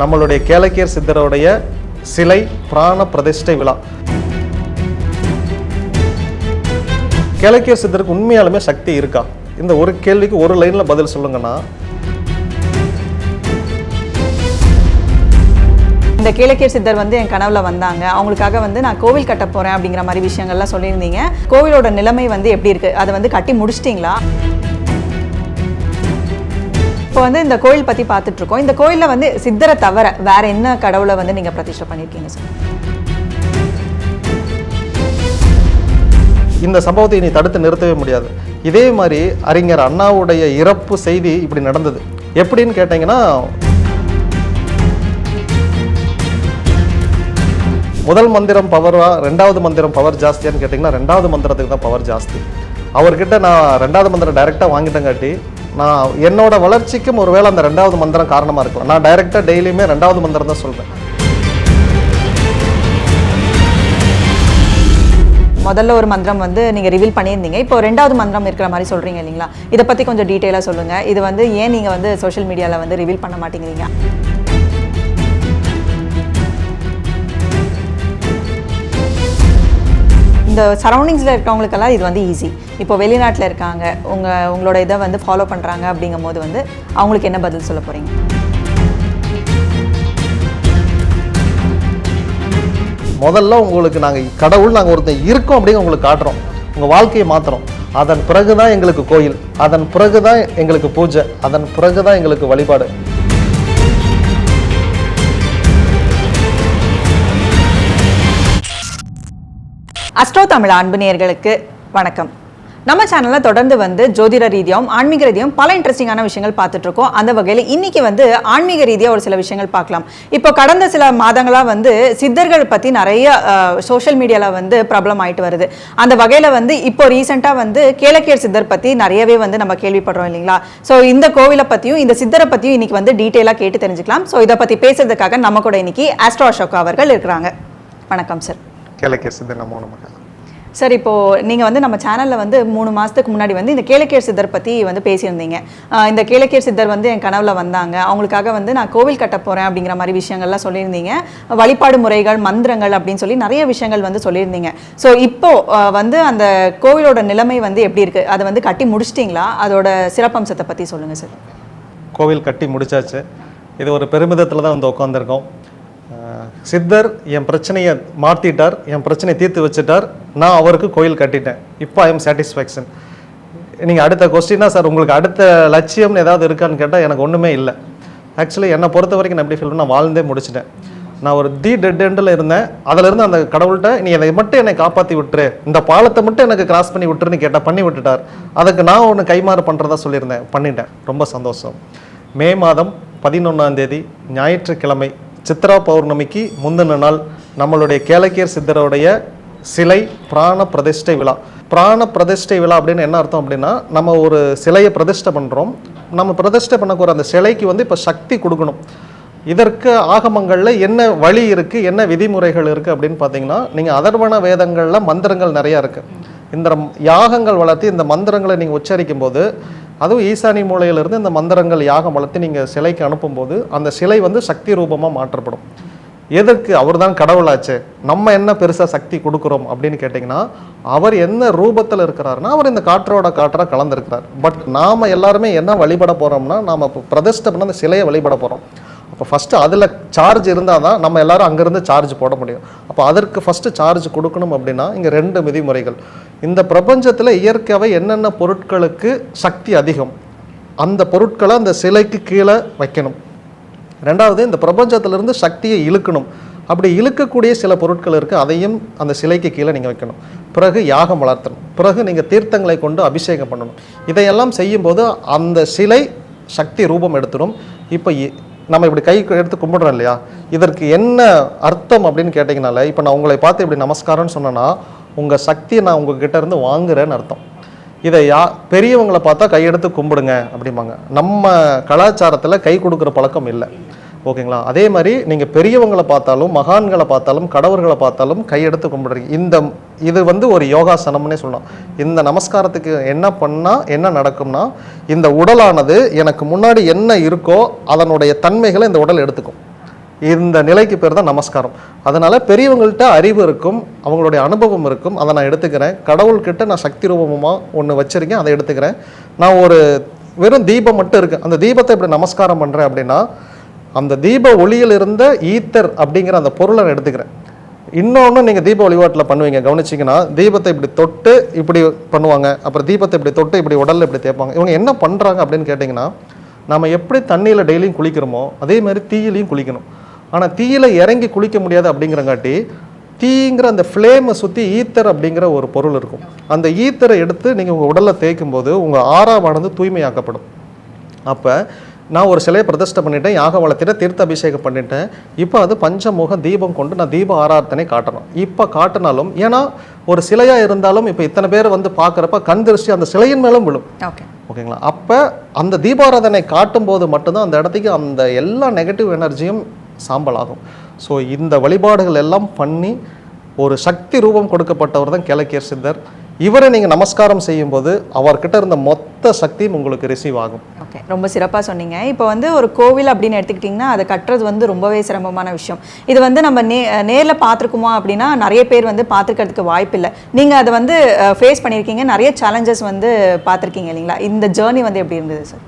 நம்மளுடைய கேளக்கியர் சித்தருடைய சிலை பிராண பிரதிஷ்டை விழா. கேளக்கியர் சித்தருக்கு உண்மையாலுமே சக்தி இருக்கா? இந்த ஒரு கேள்விக்கு ஒரு லைன்ல பதில் சொல்லுங்கன்னா? இந்த கேளக்கியர் சித்தர் வந்து என் கனவுல வந்தாங்க. அவங்களுக்காக வந்து நான் கோவில் கட்ட போறேன் அப்படிங்கிற மாதிரி விஷயங்கள்லாம் சொல்லியிருந்தீங்க. கோவிலோட நிலைமை வந்து எப்படி இருக்கு? அதை வந்து கட்டி முடிச்சிட்டிங்களா? இப்போ வந்து இந்த கோயில் பத்தி பார்த்துட்டு இருக்கோம் இந்த கோயிலில் வந்து சித்தரை தவிர வேற என்ன கடவுளை வந்து நீங்க பிரதிஷ்டை பண்ணியிருக்கீங்க சார்? இந்த சம்பவத்தை இனி தடுத்து நிறுத்தவே முடியாது. இதே மாதிரி அறிஞர் அண்ணாவுடைய இறப்பு செய்தி இப்படி நடந்தது. எப்படின்னு கேட்டீங்கன்னா முதல் மந்திரம் பவரா ரெண்டாவது மந்திரம் பவர் ஜாஸ்தியான்னு கேட்டிங்கன்னா ரெண்டாவது மந்திரத்துக்கு தான் பவர் ஜாஸ்தி. அவர்கிட்ட நான் ரெண்டாவது மந்திரம் டைரெக்டாக வாங்கிட்டங்காட்டி நான் என்னோட வளர்ச்சிக்கும் ஒருவேளை அந்த ரெண்டாவது மந்திரம் காரணமாக இருக்கலாம். நான் டைரெக்டாக டெய்லியுமே ரெண்டாவது மந்திரம் தான் சொல்கிறேன் முதல்ல ஒரு மந்திரம் வந்து நீங்கள் ரிவீல் பண்ணியிருந்தீங்க. இப்போ ரெண்டாவது மந்திரம் இருக்கிற மாதிரி சொல்கிறீங்க இல்லைங்களா? இதை பற்றி கொஞ்சம் டீட்டெயிலாக சொல்லுங்கள் இது வந்து ஏன் நீங்கள் வந்து சோஷியல் மீடியாவில் வந்து ரிவீல் பண்ண மாட்டேங்கிறீங்க? இந்த சரௌண்டிங்ஸில் இருக்கவங்களுக்கெல்லாம் இது வந்து ஈஸி இப்போ வெளிநாட்டில் இருக்காங்க உங்கள் உங்களோட இதை வந்து ஃபாலோ பண்ணுறாங்க அப்படிங்கும் போது வந்து அவங்களுக்கு என்ன பதில் சொல்ல போகிறீங்க முதல்ல உங்களுக்கு நாங்கள் கடவுள் நாங்கள் ஒருத்தர் இருக்கோம் அப்படின்னு உங்களுக்கு காட்டுறோம். உங்கள் வாழ்க்கையை மாற்றுறோம் அதன் பிறகு தான் எங்களுக்கு கோயில் அதன் பிறகு தான் எங்களுக்கு பூஜை அதன் பிறகு தான் எங்களுக்கு வழிபாடு. அஸ்ட்ரோ தமிழ் அன்புநேயர்களுக்கு வணக்கம். நம்ம சேனலில் தொடர்ந்து வந்து ஜோதிட ரீதியாகவும் ஆன்மீக ரீதியாகவும் பல இன்ட்ரெஸ்டிங்கான விஷயங்கள் பார்த்துட்ருக்கோம் அந்த வகையில் இன்றைக்கி வந்து ஆன்மீக ரீதியாக ஒரு சில விஷயங்கள் பார்க்கலாம். இப்போ கடந்த சில மாதங்களாக வந்து சித்தர்கள் பற்றி நிறைய சோஷியல் மீடியாவில் வந்து ப்ராப்ளம் ஆகிட்டு வருது. அந்த வகையில் வந்து இப்போ ரீசெண்டாக வந்து கேளக்கியர் சித்தர் பற்றி நிறையவே வந்து நம்ம கேள்விப்படுறோம் இல்லைங்களா? ஸோ இந்த கோவிலை பற்றியும் இந்த சித்தரை பற்றியும் இன்றைக்கி வந்து டீட்டெயிலாக கேட்டு தெரிஞ்சுக்கலாம். ஸோ இதை பற்றி பேசுறதுக்காக நம்ம கூட இன்றைக்கி ஆஸ்ட்ரோ அசோக் அவர்கள் இருக்கிறாங்க. வணக்கம் சார் கேளக்கே சித்தர் நம்ம நமக்கு சார் இப்போ நீங்க வந்து நம்ம சேனல்ல வந்து மூணு மாசத்துக்கு முன்னாடி வந்து இந்த கேளக்கியர் சித்தர் பத்தி வந்து பேசியிருந்தீங்க. இந்த கேளக்கியர் சித்தர் வந்து என் கனவுல வந்தாங்க. அவங்களுக்காக வந்து நான் கோவில் கட்ட போறேன் அப்படிங்கிற மாதிரி விஷயங்கள்லாம் சொல்லியிருந்தீங்க. வழிபாடு முறைகள் மந்திரங்கள் அப்படின்னு சொல்லி நிறைய விஷயங்கள் வந்து சொல்லியிருந்தீங்க. ஸோ இப்போ ஆஹ் வந்து அந்த கோவிலோட நிலைமை வந்து எப்படி இருக்கு? அதை வந்து கட்டி முடிச்சிட்டிங்களா? அதோட சிறப்பம்சத்தை பத்தி சொல்லுங்க சார். கோவில் கட்டி முடிச்சாச்சு. இது ஒரு பெருமிதத்தில் தான் வந்து உட்காந்துருக்கோம் சித்தர் என் பிரச்சனையை மாற்றிட்டார் என் பிரச்சனையை தீர்த்து வச்சுட்டார். நான் அவருக்கு கோயில் கட்டிட்டேன். இப்போ ஐ எம் சாட்டிஸ்ஃபேக்ஷன் நீங்கள் அடுத்த கொஸ்டினா சார் உங்களுக்கு அடுத்த லட்சியம்னு ஏதாவது இருக்கான்னு கேட்டால் எனக்கு ஒன்றுமே இல்லை. ஆக்சுவலி என்னை பொறுத்த வரைக்கும் நான் எப்படி ஃபீல் நான் வாழ்ந்தே முடிச்சிட்டேன். நான் ஒரு தி டெட் எண்டில் இருந்தேன். அதிலிருந்து அந்த கடவுள்கிட்ட நீ அதை மட்டும் என்னை காப்பாற்றி விட்டுரு. இந்த பாலத்தை மட்டும் எனக்கு கிராஸ் பண்ணி விட்டுருன்னு கேட்டால் பண்ணி விட்டுட்டார். அதுக்கு நான் ஒன்று கைமாறு பண்ணுறதா சொல்லியிருந்தேன். பண்ணிட்டேன். ரொம்ப சந்தோஷம். மே மாதம் பதினொன்றாம் தேதி ஞாயிற்றுக்கிழமை சித்ரா பௌர்ணமிக்கு முந்தின நாள் நம்மளுடைய கேளக்கியர் சித்தருடைய சிலை பிராண பிரதிஷ்டை விழா. பிராண பிரதிஷ்டை விழா அப்படின்னு என்ன அர்த்தம் அப்படின்னா நம்ம ஒரு சிலையை பிரதிஷ்டை பண்ணுறோம் நம்ம பிரதிஷ்டை பண்ணக்கூடிய அந்த சிலைக்கு வந்து இப்போ சக்தி கொடுக்கணும். இதற்கு ஆகமங்களில் என்ன வழி இருக்குது என்ன விதிமுறைகள் இருக்குது அப்படின்னு பார்த்தீங்கன்னா நீங்கள் அதர்வண வேதங்களில் மந்திரங்கள் நிறையா இருக்குது இந்த யாகங்கள் வளர்த்து இந்த மந்திரங்களை நீங்கள் உச்சரிக்கும் போது அதுவும் ஈசானி மூலையிலிருந்து இந்த மந்திரங்கள் யாகம் வளர்த்து நீங்கள் சிலைக்கு அனுப்பும்போது அந்த சிலை வந்து சக்தி ரூபமாக மாற்றப்படும். எதற்கு? அவர் தான் கடவுளாச்சு. நம்ம என்ன பெருசாக சக்தி கொடுக்குறோம் அப்படின்னு கேட்டிங்கன்னா அவர் என்ன ரூபத்தில் இருக்கிறாருன்னா அவர் இந்த காற்றோட காற்றாக கலந்துருக்கிறார். பட் நாம் எல்லாருமே என்ன வழிபட போகிறோம்னா நாம் இப்போ பிரதிஷ்டை பண்ண அந்த சிலையை வழிபட போகிறோம் அப்போ ஃபஸ்ட்டு அதில் சார்ஜ் இருந்தால் தான் நம்ம எல்லாரும் அங்கேருந்து சார்ஜ் போட முடியும். அப்போ அதற்கு ஃபஸ்ட்டு சார்ஜ் கொடுக்கணும் அப்படின்னா இங்கே ரெண்டு விதிமுறைகள். இந்த பிரபஞ்சத்தில் இயற்கையாகவே என்னென்ன பொருட்களுக்கு சக்தி அதிகம் அந்த பொருட்களை அந்த சிலைக்கு கீழே வைக்கணும். ரெண்டாவது இந்த பிரபஞ்சத்திலிருந்து சக்தியை இழுக்கணும். அப்படி இழுக்கக்கூடிய சில பொருட்கள் இருக்குது அதையும் அந்த சிலைக்கு கீழே நீங்கள் வைக்கணும். பிறகு யாகம் வளர்த்தணும். பிறகு நீங்கள் தீர்த்தங்களை கொண்டு அபிஷேகம் பண்ணணும். இதையெல்லாம் செய்யும்போது அந்த சிலை சக்தி ரூபம் எடுத்துடும். இப்போ இ- நம்ம இப்படி கை எடுத்து கும்பிடுறோம் இல்லையா? இதற்கு என்ன அர்த்தம் அப்படின்னு கேட்டிங்கனால இப்போ நான் உங்களை பார்த்து இப்படி நமஸ்காரம்னு சொன்னேன்னா உங்கள் சக்தியை நான் உங்ககிட்ட இருந்து வாங்குறேன்னு அர்த்தம். இதை யா பெரியவங்களை பார்த்தா கையெடுத்து கும்பிடுங்க அப்படிம்பாங்க. நம்ம கலாச்சாரத்தில் கை கொடுக்குற பழக்கம் இல்லை. ஓகேங்களா? அதே மாதிரி நீங்கள் பெரியவங்களை பார்த்தாலும் மகான்களை பார்த்தாலும் கடவுள்களை பார்த்தாலும் கையெடுத்து கும்பிடுறீங்க. இந்த இது வந்து ஒரு யோகாசனம்னே சொல்லலாம். இந்த நமஸ்காரத்துக்கு என்ன பண்ணால் என்ன நடக்கும்னா இந்த உடலானது எனக்கு முன்னாடி என்ன இருக்கோ அதனுடைய தன்மைகளை இந்த உடல் எடுத்துக்கும். இந்த நிலைக்கு பேர் தான் நமஸ்காரம். அதனால் பெரியவங்கள்ட்ட அறிவு இருக்கும் அவங்களுடைய அனுபவம் இருக்கும் அதை நான் எடுத்துக்கிறேன். கடவுள்கிட்ட நான் சக்தி ரூபமாக ஒன்று வச்சுருக்கேன் அதை எடுத்துக்கிறேன். நான் ஒரு வெறும் தீபம் மட்டும் இருக்குது அந்த தீபத்தை இப்படி நமஸ்காரம் பண்ணுறேன் அப்படின்னா அந்த தீப ஒளியில் இருந்த ஈத்தர் அப்படிங்கிற அந்த பொருளை நான் எடுத்துக்கிறேன். இன்னொன்று நீங்கள் தீப வழிபாட்டில் பண்ணுவீங்க கவனிச்சிங்கன்னா தீபத்தை இப்படி தொட்டு இப்படி பண்ணுவாங்க அப்புறம் தீபத்தை இப்படி தொட்டு இப்படி உடலில் இப்படி தேய்ப்பாங்க. இவங்க என்ன பண்ணுறாங்க அப்படின்னு கேட்டிங்கன்னா நம்ம எப்படி தண்ணியில் டெய்லியும் குளிக்கிறோமோ அதே மாதிரி தீயிலையும் குளிக்கணும். ஆனால் தீயில இறங்கி குளிக்க முடியாது அப்படிங்கிறங்காட்டி தீங்கிற அந்த ஃப்ளேமை சுற்றி ஈத்தர் அப்படிங்கிற ஒரு பொருள் இருக்கும். அந்த ஈத்தரை எடுத்து நீங்கள் உங்கள் உடலில் தேய்க்கும் போது உங்கள் ஆறாவானது தூய்மையாக்கப்படும். அப்போ நான் ஒரு சிலையை பிரதிஷ்டை பண்ணிட்டேன் யாக வளர்த்திட்டேன் தீர்த்த அபிஷேகம் பண்ணிட்டேன். இப்போ அது பஞ்சமுக தீபம் கொண்டு நான் தீப ஆராதனை காட்டணும். இப்போ காட்டினாலும் ஏன்னா ஒரு சிலையாக இருந்தாலும் இப்போ இத்தனை பேர் வந்து பார்க்குறப்ப கண் திருஷ்டி அந்த சிலையின் மேலும் விழும். ஓகே ஓகேங்களா? அப்போ அந்த தீபாராதனை காட்டும் போது மட்டும்தான் அந்த இடத்துக்கு அந்த எல்லா நெகட்டிவ் எனர்ஜியும் சாம்பல் ஆகும் ஸோ இந்த வழிபாடுகள் எல்லாம் பண்ணி ஒரு சக்தி ரூபம் கொடுக்கப்பட்டவர் தான் கிழக்கியர் சித்தர். இவரை நீங்கள் நமஸ்காரம் செய்யும்போது அவர்கிட்ட இருந்த மொத்த சக்தியும் உங்களுக்கு ரிசீவ் ஆகும். ஓகே ரொம்ப சிறப்பாக சொன்னீங்க. இப்போ வந்து ஒரு கோவில் அப்படின்னு எடுத்துக்கிட்டிங்கன்னா அதை கட்டுறது வந்து ரொம்பவே சிரமமான விஷயம். இது வந்து நம்ம நே நேரில் பார்த்துருக்குமா அப்படின்னா நிறைய பேர் வந்து பார்த்துருக்கிறதுக்கு வாய்ப்பு இல்லை. நீங்கள் அதை வந்து ஃபேஸ் பண்ணியிருக்கீங்க. நிறைய சேலஞ்சஸ் வந்து பார்த்துருக்கீங்க இல்லைங்களா? இந்த ஜேர்னி வந்து எப்படி இருந்தது சார்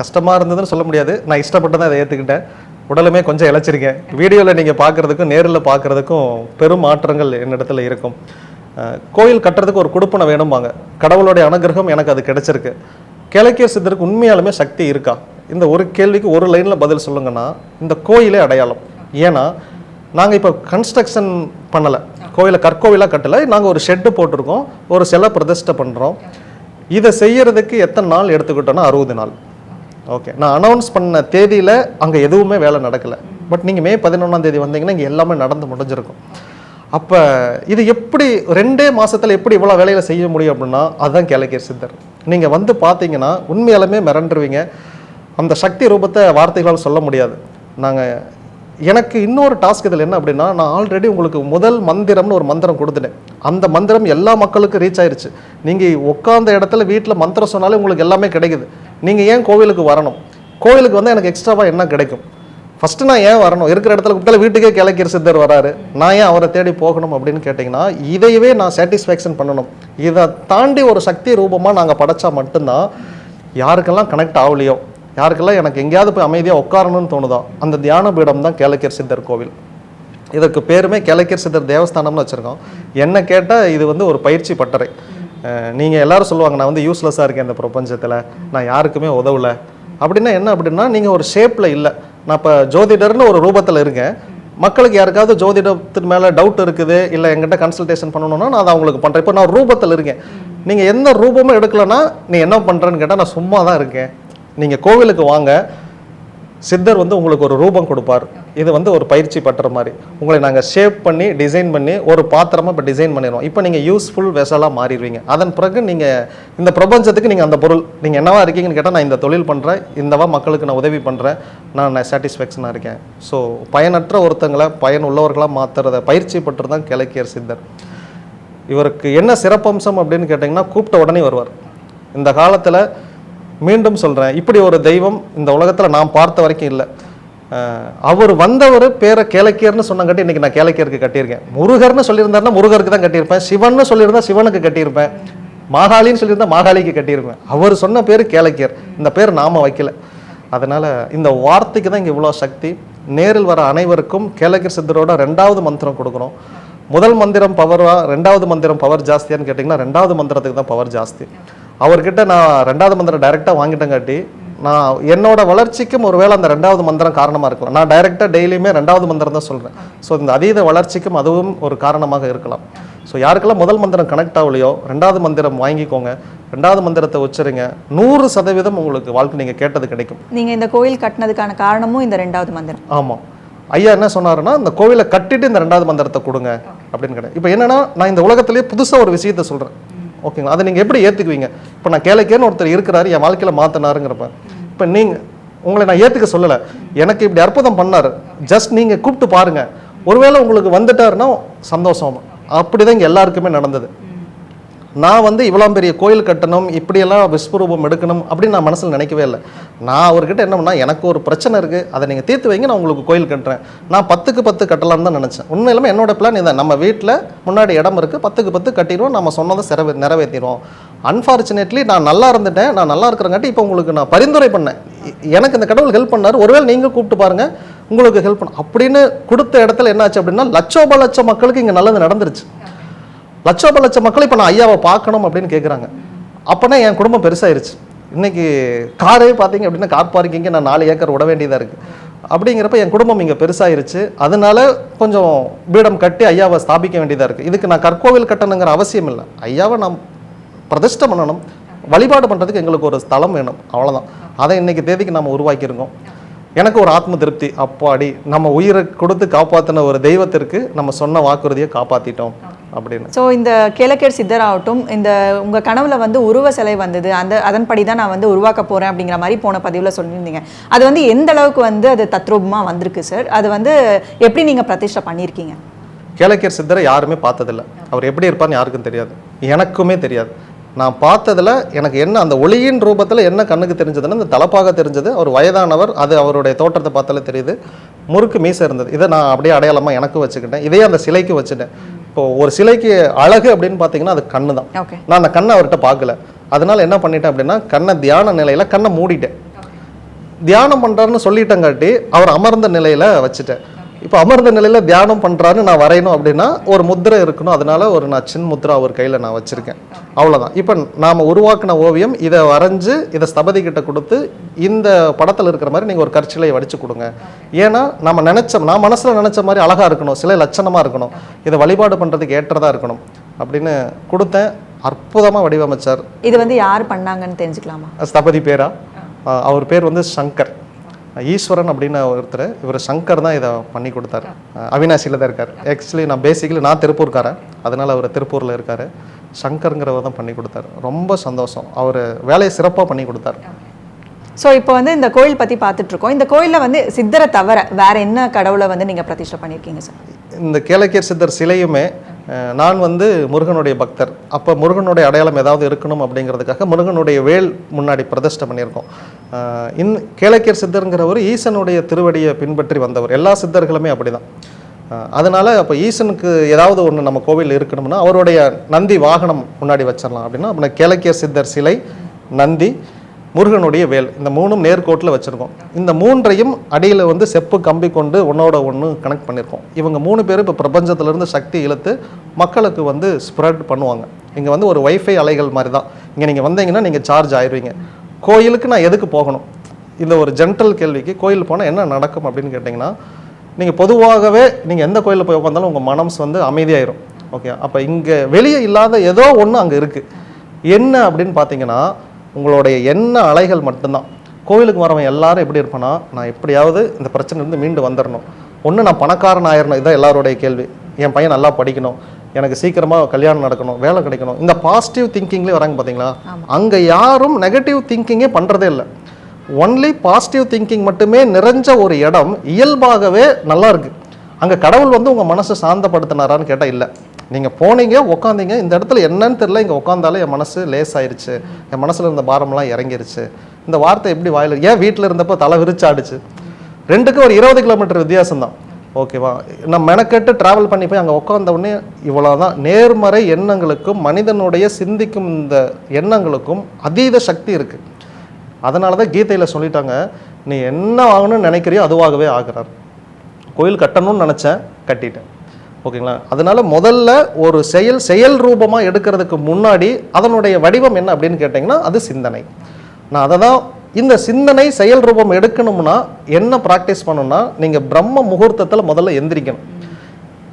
கஷ்டமாக இருந்ததுன்னு சொல்ல முடியாது. நான் இஷ்டப்பட்டு தான் அதை ஏற்றுக்கிட்டேன் உடலுமே கொஞ்சம் இழைச்சிருக்கேன் வீடியோவில் நீங்கள் பார்க்குறதுக்கும் நேரில் பார்க்குறதுக்கும் பெரும் மாற்றங்கள் என்னிடத்துல இருக்கும். கோயில் கட்டுறதுக்கு ஒரு கொடுப்பனை வேணும்பாங்க. கடவுளுடைய அனுகிரகம் எனக்கு அது கிடைச்சிருக்கு. கிழக்கிய சித்தருக்கு உண்மையாலுமே சக்தி இருக்கா? இந்த ஒரு கேள்விக்கு ஒரு லைனில் பதில் சொல்லுங்கன்னா இந்த கோயிலே அடையாளம். ஏன்னா நாங்கள் இப்போ கன்ஸ்ட்ரக்ஷன் பண்ணலை. கோயிலை கற்கோவிலாக கட்டலை. நாங்கள் ஒரு ஷெட்டு போட்டிருக்கோம். ஒரு சிலை பிரதிஷ்டை பண்ணுறோம் இதை செய்யறதுக்கு எத்தனை நாள் எடுத்துக்கிட்டோன்னா அறுபது நாள். ஓகே. நான் அனௌன்ஸ் பண்ண தேதியில் அங்கே எதுவுமே வேலை நடக்கலை. பட் நீங்கள் மே பதினொன்றாம் தேதி வந்தீங்கன்னா இங்கே எல்லாமே நடந்து முடிஞ்சிருக்கும். அப்போ இது எப்படி ரெண்டே மாதத்தில் எப்படி இவ்வளோ வேலையில் செய்ய முடியும் அப்படின்னா அதுதான் கிழக்கியர் சித்தர். நீங்கள் வந்து பார்த்தீங்கன்னா உண்மையாலுமே மிரண்டுருவீங்க. அந்த சக்தி ரூபத்தை வார்த்தைகளால் சொல்ல முடியாது. நாங்கள் எனக்கு இன்னொரு டாஸ்க் இதில் என்ன அப்படின்னா நான் ஆல்ரெடி உங்களுக்கு முதல் மந்திரம்னு ஒரு மந்திரம் கொடுத்துட்டேன். அந்த மந்திரம் எல்லா மக்களுக்கும் ரீச் ஆயிடுச்சு நீங்கள் உட்காந்த இடத்துல வீட்டில் மந்திரம் சொன்னாலே உங்களுக்கு எல்லாமே கிடைக்குது. நீங்கள் ஏன் கோவிலுக்கு வரணும்? கோவிலுக்கு வந்து எனக்கு எக்ஸ்ட்ராவாக என்ன கிடைக்கும்? ஃபஸ்ட்டு நான் ஏன் வரணும்? இருக்கிற இடத்துல கூப்பிட்டாலும் வீட்டுக்கே கிழக்கிற சித்தர் வராரு. நான் ஏன் அவரை தேடி போகணும் அப்படின்னு கேட்டிங்கன்னா இதையவே நான் சாட்டிஸ்ஃபேக்ஷன் பண்ணணும். இதை தாண்டி ஒரு சக்தி ரூபமாக நாங்கள் படைச்சா மட்டும்தான் யாருக்கெல்லாம் கனெக்ட் ஆகலையோ யாருக்கெல்லாம் எனக்கு எங்கேயாவது போய் அமைதியாக உட்காரணும்னு தோணுதோ அந்த தியான பீடம் தான் கேளக்கியர் சித்தர் கோவில். இதற்கு பேருமே கேளக்கியர் சித்தர் தேவஸ்தானம்னு வச்சுருக்கோம். என்ன கேட்டால் இது வந்து ஒரு பயிற்சி பட்டறை. நீங்கள் எல்லோரும் சொல்லுவாங்க நான் வந்து யூஸ்லெஸ்ஸாக இருக்கேன் இந்த பிரபஞ்சத்தில் நான் யாருக்குமே உதவல. அப்படின்னா என்ன அப்படின்னா நீங்கள் ஒரு ஷேப்பில் இல்லை. நான் இப்போ ஜோதிடர்னு ஒரு ரூபத்தில் இருக்கேன். மக்களுக்கு யாருக்காவது ஜோதிடத்தின் மேலே டவுட் இருக்குது இல்லை எங்கிட்ட கன்சல்டேஷன் பண்ணணும்னா நான் அதை அவங்களுக்கு பண்ணுறேன் இப்போ நான் ரூபத்தில் இருக்கேன். நீங்கள் எந்த ரூபமும் எடுக்கலைன்னா நீ என்ன பண்ணுறேன்னு கேட்டால் நான் சும்மா தான் இருக்கேன். நீங்கள் கோவிலுக்கு வாங்க சித்தர் வந்து உங்களுக்கு ஒரு ரூபம் கொடுப்பார். இது வந்து ஒரு பயிற்சி பட்டுற மாதிரி. உங்களை நாங்கள் ஷேப் பண்ணி டிசைன் பண்ணி ஒரு பாத்திரமாக இப்போ டிசைன் பண்ணிடுவோம் இப்போ நீங்கள் யூஸ்ஃபுல் வெசலாக மாறிடுவீங்க. அதன் பிறகு நீங்கள் இந்த பிரபஞ்சத்துக்கு நீங்கள் அந்த பொருள் நீங்கள் என்னவா இருக்கீங்கன்னு கேட்டால் நான் இந்த தொழில் பண்ணுறேன் இந்தவா மக்களுக்கு நான் உதவி பண்ணுறேன் நான் சாட்டிஸ்ஃபேக்ஷனாக இருக்கேன். ஸோ பயனற்ற ஒருத்தங்களை பயன் உள்ளவர்களாக மாற்றுறத பயிற்சி பட்டு தான் கிழக்கியர் சித்தர். இவருக்கு என்ன சிறப்பம்சம் அப்படின்னு கேட்டிங்கன்னா கூப்பிட்ட உடனே வருவார். இந்த காலத்தில் மீண்டும் சொல்கிறேன் இப்படி ஒரு தெய்வம் இந்த உலகத்தில் நான் பார்த்த வரைக்கும் இல்லை. அவர் வந்தவர் பேரை கேளக்கியர்னு சொன்னங்காட்டி இன்றைக்கி நான் கேளக்கியருக்கு கட்டியிருக்கேன். முருகர்னு சொல்லியிருந்தாருன்னா முருகருக்கு தான் கட்டியிருப்பேன். சிவன்னு சொல்லியிருந்தா சிவனுக்கு கட்டியிருப்பேன். மாகாளின்னு சொல்லியிருந்தா மாகாளிக்கு கட்டியிருப்பேன். அவர் சொன்ன பேர் கேளக்கியர் இந்த பேர் நாம் வைக்கல. அதனால் இந்த வார்த்தைக்கு தான் இங்கே இவ்வளோ சக்தி. நேரில் வர அனைவருக்கும் கேளக்கியர் சித்தரோட ரெண்டாவது மந்திரம் கொடுக்குறோம். முதல் மந்திரம் பவராக ரெண்டாவது மந்திரம் பவர் ஜாஸ்தியான்னு கேட்டிங்கன்னா ரெண்டாவது மந்திரத்துக்கு தான் பவர் ஜாஸ்தி. அவர்கிட்ட நான் ரெண்டாவது மந்திரம் டைரெக்டாக வாங்கிட்டங்காட்டி நான் என்னோட வளர்ச்சிக்கும் ஒருவேளை அந்த ரெண்டாவது மந்திரம் காரணமாக இருக்கலாம். நான் டைரெக்டாக டெய்லியுமே ரெண்டாவது மந்திரம் தான் சொல்கிறேன் ஸோ இந்த அதீத வளர்ச்சிக்கும் அதுவும் ஒரு காரணமாக இருக்கலாம். ஸோ யாருக்கெல்லாம் முதல் மந்திரம் கனெக்ட் ஆகலையோ ரெண்டாவது மந்திரம் வாங்கிக்கோங்க. ரெண்டாவது மந்திரத்தை உச்சரிங்க. நூறு சதவீதம் உங்களுக்கு வாழ்க்கை நீங்கள் கேட்டது கிடைக்கும். நீங்க இந்த கோயில் கட்டினதுக்கான காரணமும் இந்த ரெண்டாவது மந்திரம். ஆமாம் ஐயா என்ன சொன்னாருன்னா இந்த கோவிலை கட்டிட்டு இந்த ரெண்டாவது மந்திரத்தை கொடுங்க. அப்படின்னு கிடையாது இப்போ என்னன்னா நான் இந்த உலகத்திலேயே புதுசாக ஒரு விஷயத்த சொல்கிறேன் ஓகேங்களா? அதை நீங்கள் எப்படி ஏற்றுக்குவீங்க இப்போ நான் கேளைக்கேன்னு ஒருத்தர் இருக்கிறாரு என் வாழ்க்கையில் மாற்றினாருங்கிறப்ப இப்போ நீங்கள் உங்களை நான் ஏற்றுக்க சொல்லலை. எனக்கு இப்படி அற்புதம் பண்ணார். ஜஸ்ட் நீங்கள் கூப்பிட்டு பாருங்க. ஒருவேளை உங்களுக்கு வந்துட்டாருன்னா சந்தோஷம். அப்படிதான் இங்கே எல்லாருக்குமே நடந்தது. நான் வந்து இவ்வளோ பெரிய கோயில் கட்டணும் இப்படியெல்லாம் விஸ்வரூபம் எடுக்கணும் அப்படின்னு நான் மனசில் நினைக்கவே இல்லை. நான் அவர்கிட்ட என்ன பண்ணா எனக்கு ஒரு பிரச்சனை இருக்குது அதை நீங்கள் தீர்த்து வைங்க நான் உங்களுக்கு கோயில் கட்டுறேன். நான் பத்துக்கு பத்து கட்டலாம்னு தான் நினச்சேன். உண்மையிலுமே என்னோட பிளான் இதான் நம்ம வீட்டில் முன்னாடி இடம் இருக்குது பத்துக்கு பத்து கட்டிடுவோம் நம்ம சொன்னதை சிறவே நிறைவேற்றிடுவோம் அன்ஃபார்ச்சுனேட்லி நான் நல்லா இருந்துட்டேன். நான் நல்லா இருக்கிறங்காட்டி இப்போ உங்களுக்கு நான் பரிந்துரை பண்ணேன். எனக்கு இந்த கடவுள் ஹெல்ப் பண்ணார். ஒருவேளை நீங்கள் கூப்பிட்டு பாருங்கள் உங்களுக்கு ஹெல்ப் பண்ண அப்படின்னு கொடுத்த இடத்துல என்னாச்சு அப்படின்னா லட்சோப லட்சம் மக்களுக்கு இங்கே நல்லது நடந்துருச்சு. லட்சோப லட்சம் மக்கள் இப்போ நான் ஐயாவை பார்க்கணும் அப்படின்னு கேட்குறாங்க அப்போனா என் குடும்பம் பெருசாயிருச்சு. இன்னைக்கு காரே பார்த்தீங்க அப்படின்னா கார் பார்க்கிங்க நான் நாலு ஏக்கர் விட வேண்டியதாக இருக்குது அப்படிங்கிறப்ப என் குடும்பம் இங்கே பெருசாயிருச்சு. அதனால கொஞ்சம் பீடம் கட்டி ஐயாவை ஸ்தாபிக்க வேண்டியதாக இருக்குது இதுக்கு நான் கற்கோவில் கட்டணுங்கிற அவசியம் இல்லை. ஐயாவை நான் பிரதிஷ்டை பண்ணணும். வழிபாடு பண்ணுறதுக்கு எங்களுக்கு ஒரு ஸ்தலம் வேணும். அவ்வளோதான் அதை இன்னைக்கு தேதிக்கு நம்ம உருவாக்கியிருக்கோம். எனக்கு ஒரு ஆத்ம திருப்தி. அப்பாடி நம்ம உயிரை கொடுத்து காப்பாற்றின ஒரு தெய்வத்திற்கு நம்ம சொன்ன வாக்குறுதியை காப்பாற்றிட்டோம் அப்படின்னு. ஸோ இந்த கேலக்கேர் சித்தர் ஆகட்டும் இந்த உங்க கனவுல வந்து உருவ சிலை வந்தது அந்த அதன்படி தான் நான் வந்து உருவாக்க போறேன் அப்படிங்கிற மாதிரி போன பதிவுல சொல்லியிருந்தீங்க. அது வந்து எந்த அளவுக்கு வந்து அது தத்ரூபமா வந்திருக்கு சார் அது வந்து எப்படி நீங்க பிரதிஷ்டை பண்ணியிருக்கீங்க? கேளக்கியர் சித்தரை யாருமே பார்த்ததில்ல. அவர் எப்படி இருப்பார்னு யாருக்கும் தெரியாது. எனக்குமே தெரியாது. நான் பார்த்ததுல எனக்கு என்ன அந்த ஒளியின் ரூபத்தில் என்ன கண்ணுக்கு தெரிஞ்சதுன்னா இந்த தலப்பாக தெரிஞ்சது அவர் வயதானவர் அது அவருடைய தோற்றத்தை பார்த்தாலே தெரியுது. முறுக்கு மீசை இருந்தது. இதை நான் அப்படியே அடையாளமாக எனக்கு வச்சுக்கிட்டேன். இதே அந்த சிலைக்கு வச்சுட்டேன். இப்போ ஒரு சிலைக்கு அழகு அப்படின்னு பார்த்தீங்கன்னா அது கண்ணு தான் நான் அந்த கண்ணை அவர்கிட்ட பார்க்கல. அதனால என்ன பண்ணிட்டேன் அப்படின்னா கண்ணை தியான நிலையில கண்ணை மூடிட்டேன். தியானம் பண்றாருன்னு சொல்லிட்டங்காட்டி அவர் அமர்ந்த நிலையில வச்சுட்டேன். இப்போ அமர்ந்த நிலையில தியானம் பண்றாருன்னு நான் வரையணும் அப்படின்னா ஒரு முத்திரை இருக்கணும். அதனால ஒரு நான் சின் முத்திரை அவர் கையில நான் வச்சிருக்கேன். அவ்வளவுதான். இப்போ நாம உருவாக்கின ஓவியம் இதை வரைஞ்சு இதை ஸ்தபதி கிட்ட கொடுத்து இந்த படத்துல இருக்கிற மாதிரி நீங்க ஒரு கற்சிலையை வடிச்சு கொடுங்க. ஏன்னா நம்ம நினைச்ச நான் மனசுல நினைச்ச மாதிரி அழகா இருக்கணும் சிலை லட்சணமா இருக்கணும். இதை வழிபாடு பண்றதுக்கு ஏற்றதா இருக்கணும் அப்படின்னு கொடுத்தேன். அற்புதமா வடிவமைச்சார். இது வந்து யார் பண்ணாங்கன்னு தெரிஞ்சுக்கலாமா? ஸ்தபதி பேரா. அவர் பேர் வந்து சங்கர். ஈஸ்வரன் அப்படின்னு ஒருத்தர் இவர் சங்கர் தான் இதை பண்ணி கொடுத்தாரு. அவினாசியில் தான் இருக்கார். ஆக்சுவலி நான் பேசிக்கலி நான் திருப்பூர்காரன். அதனால் அவர் திருப்பூரில் இருக்கார். சங்கருங்கிறவர் தான் பண்ணி கொடுத்தாரு. ரொம்ப சந்தோஷம். அவர் வேலையை சிறப்பாக பண்ணி கொடுத்தாரு. ஸோ இப்போ வந்து இந்த கோயில் பத்தி பார்த்துட்டு இருக்கோம் இந்த கோயில்ல வந்து சித்தரை தவிர வேற என்ன கடவுளை வந்து நீங்க பிரதிஷ்டை பண்ணியிருக்கீங்க சார் இந்த கேளக்கியர் சித்தர் சிலையுமே நான் வந்து முருகனுடைய பக்தர். அப்போ முருகனுடைய அடையாளம் ஏதாவது இருக்கணும் அப்படிங்கிறதுக்காக முருகனுடைய வேல் முன்னாடி பிரதிஷ்டை பண்ணியிருக்கோம். இன் கேளக்கியர் சித்தருங்கிறவர் ஈசனுடைய திருவடியை பின்பற்றி வந்தவர். எல்லா சித்தர்களுமே அப்படிதான். அதனால் அப்போ ஈசனுக்கு ஏதாவது ஒன்று நம்ம கோவில் இருக்கணும்னா அவருடைய நந்தி வாகனம் முன்னாடி வச்சிடலாம் அப்படின்னா அப்படின்னா கேளக்கியர் சித்தர் சிலை நந்தி முருகனுடைய வேல். இந்த மூணும் நேர்கோட்டில் வச்சுருக்கோம். இந்த மூன்றையும் அடியில் வந்து செப்பு கம்பி கொண்டு ஒன்றோட ஒன்று கனெக்ட் பண்ணியிருக்கோம் இவங்க மூணு பேரும் இப்போ பிரபஞ்சத்திலேருந்து சக்தி இழுத்து மக்களுக்கு வந்து ஸ்ப்ரெட் பண்ணுவாங்க. இங்கே வந்து ஒரு வைஃபை அலைகள் மாதிரி தான் இங்கே நீங்கள் வந்தீங்கன்னா நீங்கள் சார்ஜ் ஆயிடுவீங்க கோயிலுக்கு நான் எதுக்கு போகணும்? இந்த ஒரு ஜென்ரல் கேள்விக்கு கோயில் போனால் என்ன நடக்கும் அப்படின்னு கேட்டிங்கன்னா நீங்கள் பொதுவாகவே நீங்கள் எந்த கோயிலில் போய் உட்காந்தாலும் உங்கள் மனம்ஸ் வந்து அமைதியாயிரும். ஓகே அப்போ இங்கே வெளியே இல்லாத ஏதோ ஒன்று அங்கே இருக்குது என்ன அப்படின்னு பார்த்தீங்கன்னா உங்களுடைய எண்ண அலைகள் மட்டும்தான். கோவிலுக்கு வரவன் எல்லாரும் எப்படி இருப்பானா நான் எப்படியாவது இந்த பிரச்சனையிலேருந்து மீண்டு வந்துடணும் ஒன்று நான் பணக்காரன் ஆயிரணும் இதான் எல்லாருடைய கேள்வி. என் பையன் நல்லா படிக்கணும் எனக்கு சீக்கிரமாக கல்யாணம் நடக்கணும் வேலை கிடைக்கணும். இந்த பாசிட்டிவ் திங்கிங்லேயே வராங்க பார்த்தீங்களா அங்கே யாரும் நெகட்டிவ் திங்கிங்கே பண்ணுறதே இல்லை. ஒன்லி பாசிட்டிவ் திங்கிங் மட்டுமே நிறைஞ்ச ஒரு இடம் இயல்பாகவே நல்லா இருக்கு. அங்கே கடவுள் வந்து உங்கள் மனசை சாந்தப்படுத்தினாரான்னு கேட்டால் இல்லை. நீங்கள் போனீங்க உட்காந்தீங்க இந்த இடத்துல என்னன்னு தெரில இங்கே உட்காந்தாலே என் மனசு லேசாயிருச்சு. என் மனசில் இருந்த பாரம்லாம் இறங்கிருச்சு. இந்த வார்த்தை எப்படி வாயில் ஏன் வீட்டில் இருந்தப்போ தலை விரிச்சாடுச்சு? ரெண்டுக்கும் ஒரு இருபது கிலோமீட்டர் வித்தியாசம் தான் ஓகேவா? நம்ம மெனக்கெட்டு ட்ராவல் பண்ணி போய் அங்கே உட்காந்த உடனே இவ்வளோதான் நேர்மறை எண்ணங்களுக்கும் மனிதனுடைய சிந்திக்கும் இந்த எண்ணங்களுக்கும் அதீத சக்தி இருக்குது அதனால தான் கீதையில் சொல்லிட்டாங்க நீ என்ன ஆகணும்னு நினைக்கிறியோ அதுவாகவே ஆகிறார். கோயில் கட்டணும்னு நினச்சேன் கட்டிட்டேன். ஓகேங்களா? அதனால முதல்ல ஒரு செயல் செயல் ரூபமாக எடுக்கிறதுக்கு முன்னாடி அதனுடைய வடிவம் என்ன அப்படின்னு கேட்டிங்கன்னா அது சிந்தனை. நான் அதை தான் இந்த சிந்தனை செயல் ரூபம் எடுக்கணும்னா என்ன ப்ராக்டிஸ் பண்ணணும்னா நீங்கள் பிரம்ம முகூர்த்தத்தில் முதல்ல எந்திரிக்கணும்.